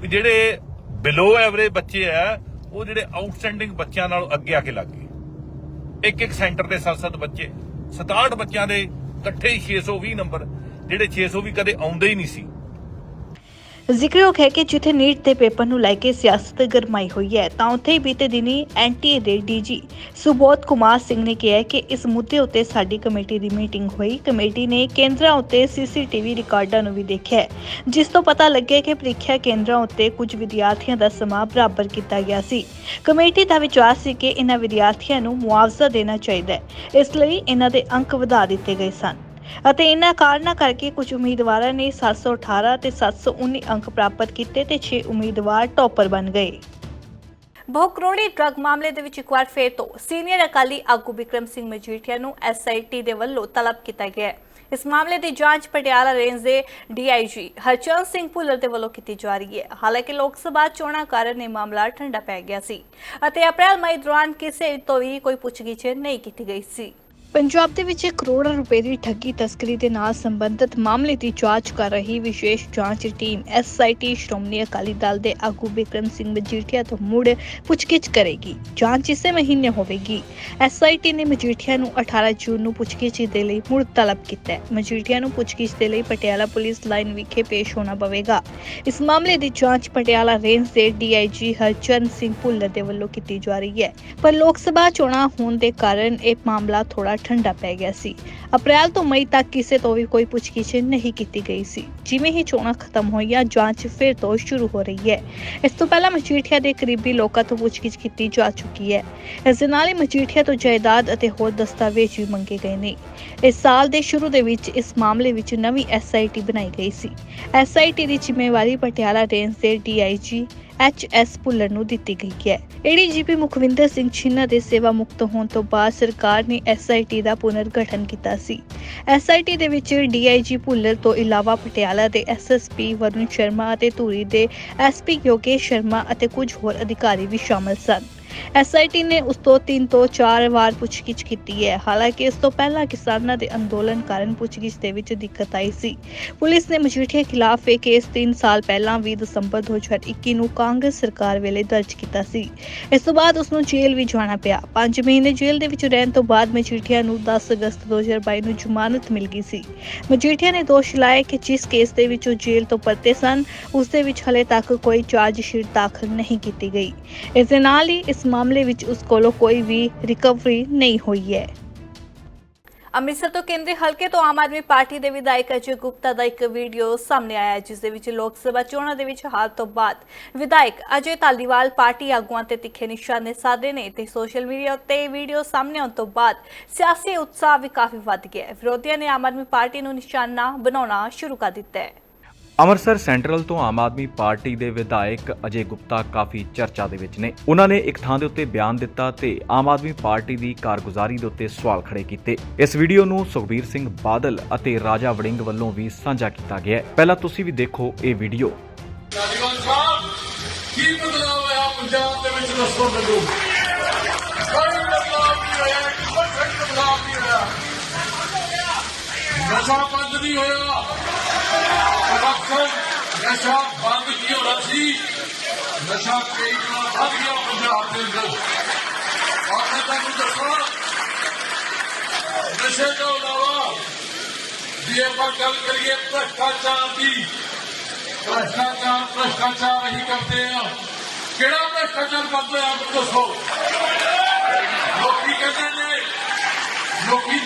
ਵੀ ਜਿਹੜੇ ਬਿਲੋ ਐਵਰੇਜ ਬੱਚੇ ਆ, ਉਹ ਜਿਹੜੇ ਆਊਟਸਟੈਂਡਿੰਗ ਬੱਚਿਆਂ ਨਾਲ ਅੱਗੇ ਆ ਕੇ ਲੱਗ ਗਏ। ਇੱਕ ਇੱਕ ਸੈਂਟਰ ਦੇ 7-7 ਬੱਚੇ 67 ਬੱਚਿਆਂ ਦੇ ਇਕੱਠੇ ਹੀ 620 ਨੰਬਰ ਜਿਹੜੇ 600 ਵੀ ਕਦੇ ਆਉਂਦੇ ਹੀ ਨਹੀਂ ਸੀ। ਜ਼ਿਕਰਯੋਗ ਹੈ ਕਿ ਜਿੱਥੇ ਨੀਟ ਦੇ ਪੇਪਰ ਨੂੰ ਲੈ ਕੇ ਸਿਆਸਤ ਗਰਮਾਈ ਹੋਈ ਹੈ, ਤਾਂ ਉੱਥੇ ਹੀ ਬੀਤੇ ਦਿਨੀ ਐਨਟੀਏ ਦੇ ਡੀਜੀ ਸੁਬੋਧ ਕੁਮਾਰ ਸਿੰਘ ਨੇ ਕਿਹਾ ਕਿ ਇਸ ਮੁੱਦੇ ਉੱਤੇ ਸਾਡੀ ਕਮੇਟੀ ਦੀ ਮੀਟਿੰਗ ਹੋਈ। ਕਮੇਟੀ ਨੇ ਕੇਂਦਰਾਂ ਉੱਤੇ ਸੀਸੀਟੀਵੀ ਰਿਕਾਰਡਾਂ ਨੂੰ ਵੀ ਦੇਖਿਆ ਜਿਸ ਤੋਂ ਪਤਾ ਲੱਗਿਆ ਕਿ ਪ੍ਰੀਖਿਆ ਕੇਂਦਰਾਂ ਉੱਤੇ ਕੁਝ ਵਿਦਿਆਰਥੀਆਂ ਦਾ ਸਮਾਂ ਬਰਾਬਰ ਕੀਤਾ ਗਿਆ ਸੀ। ਕਮੇਟੀ ਦਾ ਵਿਚਾਰ ਸੀ ਕਿ ਇਹਨਾਂ ਵਿਦਿਆਰਥੀਆਂ ਨੂੰ ਮੁਆਵਜ਼ਾ ਦੇਣਾ ਚਾਹੀਦਾ ਹੈ, ਇਸ ਲਈ ਇਹਨਾਂ ਦੇ ਅੰਕ ਵਧਾ ਦਿੱਤੇ ਗਏ ਸਨ। ਅਤੇ ਇਨ੍ਹਾਂ ਕਾਰਨਾਂ ਕਰਕੇ ਕੁਝ ਉਮੀਦਵਾਰਾਂ ਨੇ 718 ਤੇ 719 ਅੰਕ ਪ੍ਰਾਪਤ ਕੀਤੇ ਤੇ 6 ਉਮੀਦਵਾਰ ਟੌਪਰ ਬਣ ਗਏ। ਬਹੁ ਡਰੱਗ ਮਾਮਲੇ ਦੇ ਵਿੱਚ ਇੱਕ ਵਾਰ ਫੇਰ ਤੋਂ ਸੀਨੀਅਰ ਅਕਾਲੀ ਆਗੂ ਵਿਕਰਮ ਸਿੰਘ ਮਜੀਠੀਆ ਨੂੰ ਐਸਆਈਟੀ ਦੇ ਵੱਲੋਂ ਤਲਬ ਕੀਤਾ ਗਿਆ ਹੈ। ਇਸ ਮਾਮਲੇ ਦੀ ਜਾਂਚ ਪਟਿਆਲਾ ਰੇਂਜ ਦੇ ਡੀਆਈਜੀ ਹਰਚਰਨ ਸਿੰਘ ਭੁੱਲਰ ਦੇ ਵੱਲੋਂ ਕੀਤੀ ਜਾ ਰਹੀ ਹੈ। ਹਾਲਾਂਕਿ ਲੋਕ ਸਭਾ ਚੋਣਾਂ ਕਾਰਨ ਇਹ ਮਾਮਲਾ ਠੰਡਾ ਪੈ ਗਿਆ ਸੀ ਅਤੇ ਅਪ੍ਰੈਲ ਮਈ ਦੌਰਾਨ ਕਿਸੇ ਤੋਂ ਵੀ ਕੋਈ ਪੁੱਛਗਿੱਛ ਨਹੀਂ ਕੀਤੀ ਗਈ ਸੀ। ਪੰਜਾਬ ਦੇ ਵਿੱਚ ਕਰੋੜਾਂ ਰੁਪਏ ਦੀ ਠੱਗੀ ਤਸਕਰੀ ਦੇ ਨਾਲ ਸੰਬੰਧਿਤ ਮਾਮਲੇ ਦੀ ਜਾਂਚ ਕਰ ਰਹੀ ਵਿਸ਼ੇਸ਼ ਜਾਂਚ ਟੀਮ ਐਸਆਈਟੀ ਸ਼੍ਰੋਮਣੀ ਅਕਾਲੀ ਦਲ ਦੇ ਆਗੂ ਬਿਕਰਮ ਸਿੰਘ ਮਜੀਠੀਆ ਤੋਂ ਮੁੜ ਪੁੱਛਗਿੱਛ ਕਰੇਗੀ। ਜਾਂਚ ਇਸੇ ਮਹੀਨੇ ਹੋਵੇਗੀ। ਐਸਆਈਟੀ ਨੇ ਮਜੀਠੀਆ ਨੂੰ 18 ਜੂਨ ਨੂੰ ਪੁੱਛਗਿੱਛ ਦੇ ਲਈ ਮੁੜ ਤਲਬ ਕੀਤਾ ਮਜੀਠੀਆ ਨੂੰ ਪੁੱਛਗਿੱਛ ਦੇ ਲਈ ਪਟਿਆਲਾ ਪੁਲਿਸ ਲਾਈਨ ਵਿਖੇ ਪੇਸ਼ ਹੋਣਾ ਪਵੇਗਾ। ਇਸ ਮਾਮਲੇ ਦੀ ਜਾਂਚ ਪਟਿਆਲਾ ਰੇਂਜ ਦੇ ਡੀਆਈਜੀ ਹਰਚਰਨ ਸਿੰਘ ਭੁੱਲਰ ਦੇ ਵੱਲੋਂ ਕੀਤੀ ਜਾ ਰਹੀ ਹੈ। ਪਰ ਲੋਕ ਸਭਾ ਚੋਣਾਂ ਹੋਣ ਦੇ ਕਾਰਨ ਇਹ ਮਾਮਲਾ ਥੋੜਾ ਠੰਡਾ ਪੈ ਗਿਆ ਸੀ। ਅਪ੍ਰੈਲ ਤੋਂ ਮਈ ਤੱਕ ਕਿਸੇ ਤੋਂ ਵੀ ਕੋਈ ਪੁੱਛਗਿੱਛ ਨਹੀਂ ਕੀਤੀ ਗਈ ਸੀ। ਜਿਵੇਂ ਹੀ ਚੋਣਾਂ ਖਤਮ ਹੋਈਆਂ, ਜਾਂਚ ਫਿਰ ਤੋਂ ਸ਼ੁਰੂ ਹੋ ਰਹੀ ਹੈ। ਇਸ ਤੋਂ ਪਹਿਲਾਂ ਮਜੀਠੀਆ ਦੇ ਕਰੀਬੀ ਲੋਕਾਂ ਤੋਂ ਪੁੱਛਗਿੱਛ ਕੀਤੀ ਜਾ ਚੁੱਕੀ ਹੈ। ਇਸ ਦੇ ਨਾਲ ਹੀ ਮਜੀਠੀਆ ਤੋਂ ਜਾਇਦਾਦ ਅਤੇ ਹੋਰ ਦਸਤਾਵੇਜ਼ ਵੀ ਮੰਗੇ ਗਏ ਨੇ। ਇਸ ਸਾਲ ਦੇ ਸ਼ੁਰੂ ਦੇ ਵਿੱਚ ਇਸ ਮਾਮਲੇ ਵਿੱਚ ਨਵੀਂ ਐਸਆਈਟੀ ਬਣਾਈ ਗਈ ਸੀ। ਐਸਆਈਟੀ ਦੀ ਜ਼ਿੰਮੇਵਾਰੀ ਪਟਿਆਲਾ ਰੇਂਜ ਦੇ ਡੀਆਈਜੀ ਐਚ ਭੁੱਲਰ ਨੂੰ ਦਿੱਤੀ ਗਈ ਹੈ। ਏਡੀਜੀਪੀ ਮੁਖਵਿੰਦਰ ਸਿੰਘ ਛਿੰਨਾ ਦੇ ਸੇਵਾ ਮੁਕਤ ਹੋਣ ਤੋਂ ਬਾਅਦ ਸਰਕਾਰ ਨੇ ਐਸਆਈਟੀ ਦਾ ਪੁਨਰਗਠਨ ਕੀਤਾ ਸੀ। ਐਸਆਈਟੀ ਦੇ ਵਿੱਚ ਡੀਆਈਜੀ ਭੁੱਲਰ ਤੋਂ ਇਲਾਵਾ ਪਟਿਆਲਾ ਦੇ ਐਸਐਸਪੀ ਵਰੁਣ ਸ਼ਰਮਾ ਅਤੇ ਧੂਰੀ ਦੇ ਐਸਪੀ ਯੋਗੇਸ਼ ਸ਼ਰਮਾ ਅਤੇ ਕੁਝ ਹੋਰ ਅਧਿਕਾਰੀ ਵੀ ਸ਼ਾਮਲ ਸਨ। ਐਸਆਈਟੀ ਨੇ ਉਸ ਤੋਂ 3 ਤੋਂ 4 ਵਾਰ ਪੁੱਛਗਿੱਛ ਕੀਤੀ ਹੈ। ਹਾਲਾਂਕਿ ਇਸ ਤੋਂ ਪਹਿਲਾਂ ਕਿਸਾਨਾਂ ਦੇ ਅੰਦੋਲਨ ਕਾਰਨ ਪੁੱਛਗਿੱਛ ਦੇ ਵਿੱਚ ਦਿੱਕਤ ਆਈ ਸੀ। ਪੁਲਿਸ ਨੇ ਮਜੀਠੀਆ ਖਿਲਾਫ ਇਹ ਕੇਸ 3 ਸਾਲ ਪਹਿਲਾਂ 20 ਦਸੰਬਰ 2021 ਨੂੰ ਕਾਂਗਰਸ ਸਰਕਾਰ ਵੇਲੇ ਦਰਜ ਕੀਤਾ ਸੀ। ਇਸ ਤੋਂ ਬਾਅਦ ਉਸ ਨੂੰ ਜੇਲ੍ਹ ਵੀ ਜਾਣਾ ਪਿਆ। 5 ਮਹੀਨੇ ਜੇਲ੍ਹ ਦੇ ਵਿੱਚ ਰਹਿਣ ਤੋਂ ਬਾਅਦ ਮਜੀਠੀਆ ਨੂੰ 10 ਅਗਸਤ 2022 ਨੂੰ ਜ਼ਮਾਨਤ ਮਿਲ ਗਈ ਸੀ। ਮਜੀਠੀਆ ਨੇ ਦੋਸ਼ ਲਾਇਆ ਕਿ ਜਿਸ ਕੇਸ ਦੇ ਵਿੱਚ ਉਹ ਜੇਲ੍ਹ ਤੋਂ ਪਰਤੇ ਸਨ, ਉਸ ਦੇ ਵਿੱਚ ਹਲੇ ਤੱਕ ਕੋਈ ਚਾਰਜ ਸ਼ੀਟ ਦਾਖਲ ਨਹੀਂ ਕੀਤੀ ਗਈ। ਇਸ ਦੇ ਨਾਲ ਹੀ ਇਸ ਮਾਮਲੇ ਵਿੱਚ ਉਸ ਕੋਲੋਂ ਕੋਈ ਵੀ ਰਿਕਵਰੀ ਨਹੀਂ ਹੋਈ ਹੈ। ਅੰਮ੍ਰਿਤਸਰ ਤੋਂ ਕੇਂਦਰੀ ਹਲਕੇ ਤੋਂ ਆਮ ਆਦਮੀ ਪਾਰਟੀ ਦੇ ਵਿਧਾਇਕ ਅਜੇ ਗੁਪਤਾ ਦਾ ਇੱਕ ਵੀਡੀਓ ਸਾਹਮਣੇ ਆਇਆ ਜਿਸ ਦੇ ਵਿੱਚ ਲੋਕ ਸਭਾ ਚੋਣਾਂ ਦੇ ਵਿੱਚ ਹਾਰ ਤੋਂ ਬਾਅਦ ਵਿਧਾਇਕ ਅਜੇ ਤਾਲੀਵਾਲ ਪਾਰਟੀ ਆਗੂਆਂ ਤੇ ਤਿੱਖੇ ਨਿਸ਼ਾਨੇ ਸਾਧੇ ਨੇ ਤੇ ਸੋਸ਼ਲ ਮੀਡੀਆ ਉੱਤੇ ਵੀਡੀਓ ਸਾਹਮਣੇ ਆਉਣ ਤੋਂ ਬਾਅਦ ਸਿਆਸੀ ਉਤਸ਼ਾਹ ਵੀ ਕਾਫੀ ਵੱਧ ਗਿਆ ਹੈ। ਵਿਰੋਧੀਆਂ ਨੇ ਆਮ ਆਦਮੀ ਪਾਰਟੀ ਨੂੰ ਨਿਸ਼ਾਨਾ ਬਣਾਉਣਾ ਸ਼ੁਰੂ ਕਰ ਦਿੱਤਾ ਹੈ। ਅੰਮ੍ਰਿਤਸਰ ਸੈਂਟਰਲ ਤੋਂ ਆਮ ਆਦਮੀ ਪਾਰਟੀ ਦੇ ਵਿਧਾਇਕ ਅਜੇ ਗੁਪਤਾ ਕਾਫੀ ਚਰਚਾ ਦੇ ਵਿੱਚ ਨੇ। ਉਹਨਾਂ ਨੇ ਇੱਕ ਥਾਂ ਦੇ ਉੱਤੇ ਬਿਆਨ ਦਿੱਤਾ ਤੇ ਆਮ ਆਦਮੀ ਪਾਰਟੀ ਦੀ ਕਾਰਗੁਜ਼ਾਰੀ ਦੇ ਉੱਤੇ ਸਵਾਲ ਖੜੇ ਕੀਤੇ। ਇਸ ਵੀਡੀਓ ਨੂੰ ਸੁਖਬੀਰ ਸਿੰਘ ਬਾਦਲ ਅਤੇ ਰਾਜਾ ਵੜਿੰਗ ਵੱਲੋਂ ਵੀ ਸਾਂਝਾ ਕੀਤਾ ਗਿਆ ਹੈ। ਪਹਿਲਾਂ ਤੁਸੀਂ ਵੀ ਦੇਖੋ ਇਹ ਵੀਡੀਓ। ਕੀ ਬਦਲਾਅ ਹੋਇਆ ਪੰਜਾਬ ਦੇ ਵਿੱਚ ਦੱਸੋ ਮੈਨੂੰ? ਕੋਈ ਬਦਲਾਅ ਨਹੀਂ ਹੋਇਆ ਕੋਈ ਬਦਲਾਅ ਨਹੀਂ ਹੋਇਆ। ਨਸ਼ਾ ਬੰਦ ਨਹੀਂ ਹੋਇਆ। ਮਕਸਦ ਨਸ਼ਾ ਬੰਦ ਕੀ ਹੋਣਾ ਸੀ ਨਸ਼ਾ ਕਈ ਗੁਣਾ ਵੱਧ ਗਿਆ ਪੰਜਾਬ ਦੇ ਅੰਦਰ ਔਰ ਮੈਂ ਤੁਹਾਨੂੰ ਦੱਸਾਂ ਨਸ਼ੇ ਤੋਂ ਇਲਾਵਾ ਜੇ ਆਪਾਂ ਗੱਲ ਕਰੀਏ ਭ੍ਰਸ਼ਟਾਚਾਰ ਦੀ ਭ੍ਰਸ਼ਟਾਚਾਰ ਭ੍ਰਸ਼ਟਾਚਾਰ ਨਹੀਂ ਕਰਦੇ ਆ ਕਿਹੜਾ ਭ੍ਰਸ਼ਟਾਚਾਰ ਕਰਦੇ ਆ ਆਪ ਦੱਸੋ ਲੋਕੀ ਕਹਿੰਦੇ ਨੇ ਲੋਕੀ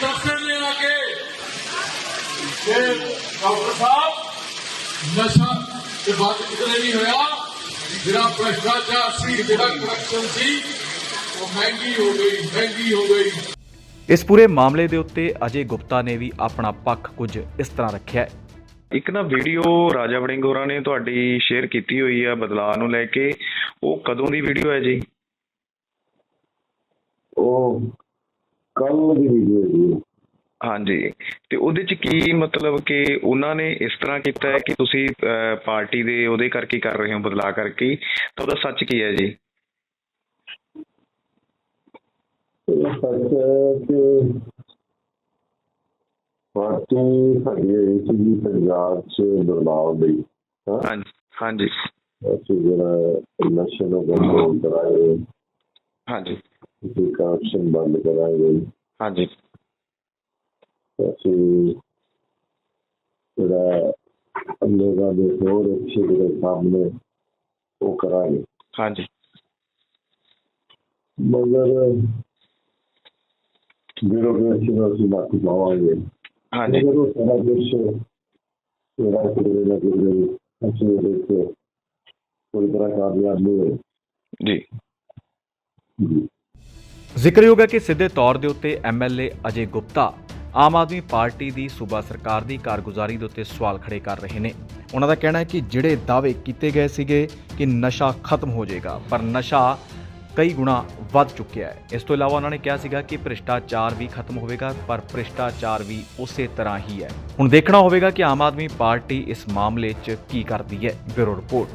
ਨਸ਼ਾ ਤੇ ਬਾਤ ਕਿਤੇ ਨਹੀਂ ਹੋਇਆ। ਜਿਹੜਾ ਭ੍ਰਸ਼ਟਾਚਾਰ ਸੀ ਜਿਹੜਾ ਕਰਪਸ਼ਨ ਸੀ। ਉਹ ਮਹਿੰਗੀ ਹੋ ਗਈ ਮਹਿੰਗੀ ਹੋ ਗਈ। ਇਸ ਪੂਰੇ ਮਾਮਲੇ ਦੇ ਉੱਤੇ ਅਜੇ ਗੁਪਤਾ ਨੇ ਵੀ ਆਪਣਾ ਪੱਖ ਕੁਝ ਇਸ ਤਰ੍ਹਾਂ ਰੱਖਿਆ ਹੈ। ਇੱਕ ਨਾ ਵੀਡੀਓ ਰਾਜਾ ਵੜਿੰਗ ਹੋਰਾਂ ਨੇ ਤੁਹਾਡੀ ਸ਼ੇਅਰ ਕੀਤੀ ਹੋਈ ਆ ਬਦਲਾਅ ਨੂੰ ਲੈ ਕੇ। ਉਹ ਕਦੋਂ ਦੀ ਵੀਡੀਓ ਹੈ ਜੀ? ਉਹ ਕੱਲ ਦੀ ਵੀਡੀਓ ਜੀ। ਹਾਂਜੀ। ਤੇ ਉਹਦੇ ਚ ਕੀ ਮਤਲਬ ਕਿ ਉਹਨਾਂ ਨੇ ਇਸ ਤਰ੍ਹਾਂ ਕੀਤਾ ਹੈ ਕਿ ਤੁਸੀਂ ਪਾਰਟੀ ਦੇ ਉਹਦੇ ਕਰਕੇ ਕਰ ਰਹੇ ਹੋ ਬਦਲਾਅ ਕਰਕੇ ਤਾਂ ਉਹਦਾ ਸੱਚ ਕੀ ਹੈ ਜੀ? ਸੱਚ ਕਿ ਪਾਰਟੀ ਸਾਡੀ ਇਹ ਸੀ ਪੰਜਾਬ 'ਚ ਬਦਲਾਅ ਲਈ ਹਾਂਜੀ ਹਾਂਜੀ। ਅਸੀਂ ਜਿਹੜਾ ਨਸ਼ੇ ਨੂੰ ਕੰਟਰੋਲ ਕਰਾਂਗੇ। ਹਾਂਜੀ। ਅਸੀਂ ਕਰਪਸ਼ਨ ਬੰਦ ਕਰਾਂਗੇ। ਹਾਂਜੀ। ਅਸੀਂ ਜਿਹੜਾ ਲੋਕਾਂ ਦੇ ਹੋਰ ਅੱਛੇ ਜਿਹੜੇ ਸਾਹਮਣੇ ਉਹ ਕਰਾਂਗੇ। ਹਾਂਜੀ। ਮਗਰ ਬਿਊਰੋਕ੍ਰੇਸੀ ਨੂੰ ਅਸੀਂ ਲੱਕ ਪਾਵਾਂਗੇ। ਹਾਂਜੀ। ਮਗਰ ਉਹ ਸਾਰਾ ਕੁਛ ਜਿਹੜਾ ਕਿਤੇ ਨਾ ਕਿਤੇ ਅਸੀਂ ਉਹਦੇ ਤੇ ਕੋਈ ਤਰ੍ਹਾਂ ਕਾਮਯਾਬ ਨਹੀਂ ਹੋਏ। ਜੀ। ਜੀ। ਜ਼ਿਕਰਯੋਗ ਹੈ ਕਿ ਸਿੱਧੇ ਤੌਰ ਦੇ ਉੱਤੇ ਐਮਐਲਏ ਅਜੇ ਗੁਪਤਾ ਆਮ ਆਦਮੀ ਪਾਰਟੀ ਦੀ ਸੂਬਾ ਸਰਕਾਰ ਦੀ ਕਾਰਗੁਜ਼ਾਰੀ ਦੇ ਉੱਤੇ ਸਵਾਲ ਖੜੇ ਕਰ ਰਹੇ ਨੇ। ਉਹਨਾਂ ਦਾ ਕਹਿਣਾ ਹੈ ਕਿ ਜਿਹੜੇ ਦਾਅਵੇ ਕੀਤੇ ਗਏ ਸੀਗੇ ਕਿ ਨਸ਼ਾ ਖਤਮ ਹੋ ਜਾਏਗਾ, ਪਰ ਨਸ਼ਾ ਕਈ ਗੁਣਾ ਵੱਧ ਚੁੱਕਿਆ ਹੈ। ਇਸ ਤੋਂ ਇਲਾਵਾ ਉਹਨਾਂ ਨੇ ਕਿਹਾ ਸੀਗਾ ਕਿ ਭ੍ਰਿਸ਼ਟਾਚਾਰ ਵੀ ਖਤਮ ਹੋਵੇਗਾ, ਪਰ ਭ੍ਰਿਸ਼ਟਾਚਾਰ ਵੀ ਉਸੇ ਤਰ੍ਹਾਂ ਹੀ ਹੈ। ਹੁਣ ਦੇਖਣਾ ਹੋਵੇਗਾ ਕਿ ਆਮ ਆਦਮੀ ਪਾਰਟੀ ਇਸ ਮਾਮਲੇ 'ਚ ਕੀ ਕਰਦੀ ਹੈ। Bureau report.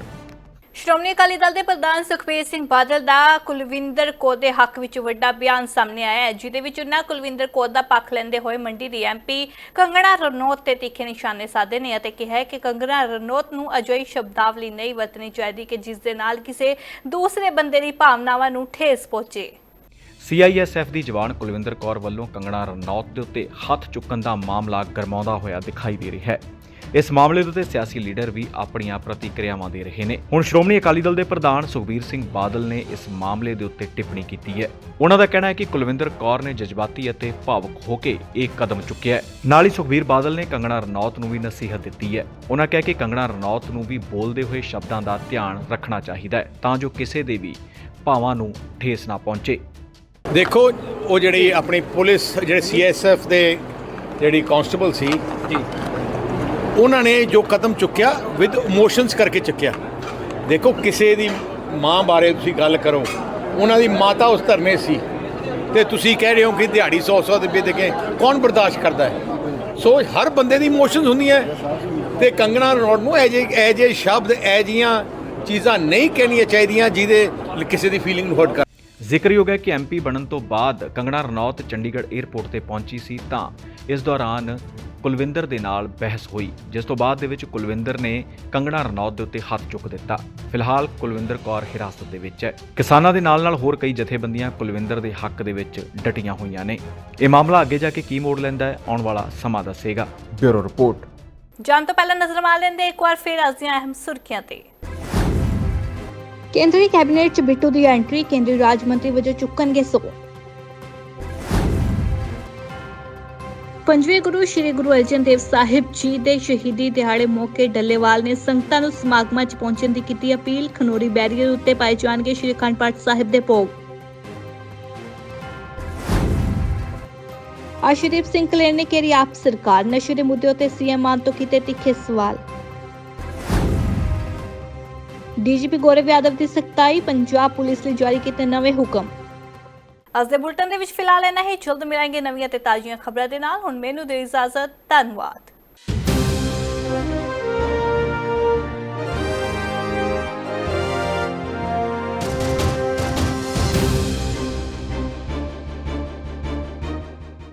ਸ਼੍ਰੋਮਣੀ ਅਕਾਲੀ ਦਲ ਦੇ ਪ੍ਰਧਾਨ ਸੁਖਬੀਰ ਸਿੰਘ ਬਾਦਲ ਦਾ ਕੁਲਵਿੰਦਰ ਕੌਰ ਦੇ ਹੱਕ ਵਿੱਚ ਵੱਡਾ ਬਿਆਨ ਸਾਹਮਣੇ ਆਇਆ ਹੈ, ਜਿਹਦੇ ਵਿੱਚ ਉਹਨਾਂ ਕੁਲਵਿੰਦਰ ਕੌਰ ਦਾ ਪੱਖ ਲੈਂਦੇ ਹੋਏ ਮੰਡੀ ਦੀ ਐਮਪੀ ਕੰਗਣਾ ਰਣੌਤ ਤੇ ਤਿੱਖੇ ਨਿਸ਼ਾਨੇ ਸਾਧੇ ਨੇ ਅਤੇ ਕਿਹਾ ਹੈ ਕਿ ਕੰਗਣਾ ਰਣੌਤ ਨੂੰ ਅਜਿਹੀ ਸ਼ਬਦਾਵਲੀ ਨਹੀਂ ਵਰਤਣੀ ਚਾਹੀਦੀ ਕਿ ਜਿਸ ਦੇ ਨਾਲ ਕਿਸੇ ਦੂਸਰੇ ਬੰਦੇ ਦੀ ਭਾਵਨਾਵਾਂ ਨੂੰ ਠੇਸ ਪਹੁੰਚੇ। ਸੀਆਈਐਸਐਫ ਦੀ ਜਵਾਨ ਕੁਲਵਿੰਦਰ ਕੌਰ ਵੱਲੋਂ ਕੰਗਣਾ ਰਣੌਤ ਦੇ ਉੱਤੇ ਹੱਥ ਚੁੱਕਣ ਦਾ ਮਾਮਲਾ ਗਰਮਾਉਂਦਾ ਹੋਇਆ ਦਿਖਾਈ ਦੇ ਰਿਹਾ ਹੈ। ਇਸ ਮਾਮਲੇ ਦੇ ਉੱਤੇ ਸਿਆਸੀ ਲੀਡਰ ਵੀ ਆਪਣੀਆਂ ਪ੍ਰਤੀਕਿਰਿਆਵਾਂ ਦੇ ਰਹੇ ਨੇ। ਹੁਣ ਸ਼੍ਰੋਮਣੀ ਅਕਾਲੀ ਦਲ ਦੇ ਪ੍ਰਧਾਨ ਸੁਖਬੀਰ ਸਿੰਘ ਬਾਦਲ ਨੇ ਇਸ ਮਾਮਲੇ ਦੇ ਉੱਤੇ ਟਿੱਪਣੀ ਕੀਤੀ ਹੈ। ਉਹਨਾਂ ਦਾ ਕਹਿਣਾ ਹੈ ਕਿ ਕੁਲਵਿੰਦਰ ਕੌਰ ਨੇ ਜਜ਼ਬਾਤੀ ਅਤੇ ਭਾਵੁਕ ਹੋ ਕੇ ਇਹ ਕਦਮ ਚੁੱਕਿਆ ਹੈ। ਨਾਲ ਹੀ ਸੁਖਬੀਰ ਬਾਦਲ ਨੇ ਕੰਗਣਾ ਰਣੌਤ ਨੂੰ ਵੀ ਨਸੀਹਤ ਦਿੱਤੀ ਹੈ। ਉਹਨਾਂ ਕਹਿ ਕਿ ਕੰਗਣਾ ਰਣੌਤ ਨੂੰ ਵੀ ਬੋਲਦੇ ਹੋਏ ਸ਼ਬਦਾਂ ਦਾ ਧਿਆਨ ਰੱਖਣਾ ਚਾਹੀਦਾ ਹੈ ਤਾਂ ਜੋ ਕਿਸੇ ਦੇ ਵੀ ਭਾਵਾਂ ਨੂੰ ਠੇਸ ਨਾ ਪਹੁੰਚੇ। ਦੇਖੋ ਉਹ ਜਿਹੜੀ ਆਪਣੀ ਪੁਲਿਸ ਜਿਹੜੇ ਸੀਐਸਐਫ ਦੇ ਜਿਹੜੀ ਕਾਂਸਟੇਬਲ ਸੀ ਜੀ। ਉਹਨਾਂ ਨੇ ਜੋ ਕਦਮ ਚੁੱਕਿਆ ਵਿਦ ਇਮੋਸ਼ਨਸ ਕਰਕੇ ਚੁੱਕਿਆ। ਦੇਖੋ, ਕਿਸੇ ਦੀ ਮਾਂ ਬਾਰੇ ਤੁਸੀਂ ਗੱਲ ਕਰੋ, ਉਹਨਾਂ ਦੀ ਮਾਤਾ ਉਸ ਧਰਨੇ ਸੀ। ਤੇ ਤੁਸੀਂ ਕਹਿ ਰਹੇ ਹੋ ਕਿ ਦਿਹਾੜੀ 100 100 ਰੁਪਏ ਦੇ ਕੇ ਕੌਣ ਬਰਦਾਸ਼ਤ ਕਰਦਾ ਹੈ? ਸੋ ਹਰ ਬੰਦੇ ਦੀ ਇਮੋਸ਼ਨਸ ਹੁੰਦੀਆਂ ਤੇ ਕੰਗਣਾ ਰਣੌਤ ਨੂੰ ਇਹ ਜੇ ਇਹ ਜੇ ਸ਼ਬਦ, ਇਹ ਜੀਆਂ ਚੀਜ਼ਾਂ ਨਹੀਂ ਕਹਿਣੀਆਂ ਚਾਹੀਦੀਆਂ ਜਿਹਦੇ ਕਿਸੇ ਦੀ ਫੀਲਿੰਗ ਨੂੰ ਹਰਟ ਕਰ ਜ਼ਿਕਰਯੋਗ ਹੈ ਕਿ ਐਮਪੀ ਬਣਨ ਤੋਂ ਬਾਅਦ ਕੰਗਣਾ ਰਣੌਤ ਚੰਡੀਗੜ੍ਹ 에ਅਰਪੋਰਟ ਤੇ ਪਹੁੰਚੀ ਸੀ ਤਾਂ ਇਸ ਦੌਰਾਨ ਕੁਲਵਿੰਦਰ ਦੇ ਨਾਲ ਬਹਿਸ ਹੋਈ ਜਿਸ ਤੋਂ ਬਾਅਦ ਦੇ ਵਿੱਚ ਕੁਲਵਿੰਦਰ ਨੇ ਕੰਗਣਾ ਰਣੌਤ ਦੇ ਉੱਤੇ ਹੱਥ ਚੁੱਕ ਦਿੱਤਾ। ਫਿਲਹਾਲ ਕੁਲਵਿੰਦਰ ਕੌਰ ਹਿਰਾਸਤ ਦੇ ਵਿੱਚ ਹੈ। ਕਿਸਾਨਾਂ ਦੇ ਨਾਲ-ਨਾਲ ਹੋਰ ਕਈ ਜਥੇਬੰਦੀਆਂ ਕੁਲਵਿੰਦਰ ਦੇ ਹੱਕ ਦੇ ਵਿੱਚ ਡਟੀਆਂ ਹੋਈਆਂ ਨੇ। ਇਹ ਮਾਮਲਾ ਅੱਗੇ ਜਾ ਕੇ ਕੀ ਮੋੜ ਲੈਂਦਾ ਹੈ ਆਉਣ ਵਾਲਾ ਸਮਾਂ ਦੱਸੇਗਾ। Bureau report. ਜਾਣ ਤੋਂ ਪਹਿਲਾਂ ਨਜ਼ਰ ਮਾਰ ਲੈਂਦੇ ਇੱਕ ਵਾਰ ਫਿਰ ਅੱਜ ਦੀਆਂ ਅਹਿਮ ਸੁਰਖੀਆਂ ਤੇ। ਕੇਂਦਰੀ ਕੈਬਨਿਟ 'ਚ ਬਿੱਟੂ ਦੀ ਐਂਟਰੀ ਕੇਂਦਰੀ ਰਾਜ ਮੰਤਰੀ ਵਜੋਂ ਚੁੱਕਣਗੇ ਸੋ ਪੰਜਵੇਂ ਗੁਰੂ ਸ੍ਰੀ ਗੁਰੂ ਅਰਜਨ ਦੇਵ ਸਾਹਿਬ ਜੀ ਦੇ ਸ਼ਹੀਦੀ ਦਿਹਾੜੇ ਮੌਕੇ ਡੱਲੇਵਾਲ ਨੇ ਸੰਗਤਾਂ ਨੂੰ ਸਮਾਗਮਾਂ 'ਚ ਪਹੁੰਚਣ ਦੀ ਕੀਤੀ ਅਪੀਲ। ਖਨੋਰੀ ਬੈਰੀਅਰ ਉੱਤੇ ਪਾਏ ਜਾਣਗੇ ਸ੍ਰੀ ਅਖੰਡ ਪਾਠ ਸਾਹਿਬ ਦੇ ਭੋਗ। ਆਸ਼ੂਦੀਪ ਸਿੰਘ ਕਲੇਰ ਨੇ ਕਿਹਾ ਆਪ ਸਰਕਾਰ ਨਸ਼ੇ ਦੇ ਮੁੱਦੇ ਉੱਤੇ ਸੀਐਮ ਮਾਨ ਤੋਂ ਕੀਤੇ ਤਿੱਖੇ ਸਵਾਲ। ਡੀਜੀਪੀ ਗੌਰਵ ਯਾਦਵ ਦੀ ਸਖਤਾਈ, ਪੰਜਾਬ ਪੁਲਿਸ ਲਈ ਜਾਰੀ ਕੀਤੇ ਨਵੇਂ ਹੁਕਮ। ਅੱਜ ਦੇ ਬੁਲਟਨ ਦੇ ਵਿੱਚ ਫਿਲਹਾਲ ਇੰਨਾ ਹੀ। ਜਲਦ ਮਿਲਾਂਗੇ ਨਵੀਆਂ ਤੇ ਤਾਜ਼ੀਆਂ ਖਬਰਾਂ ਦੇ ਨਾਲ। ਹੁਣ ਮੈਨੂੰ ਦੇ ਇਜਾਜ਼ਤ। ਧੰਨਵਾਦ।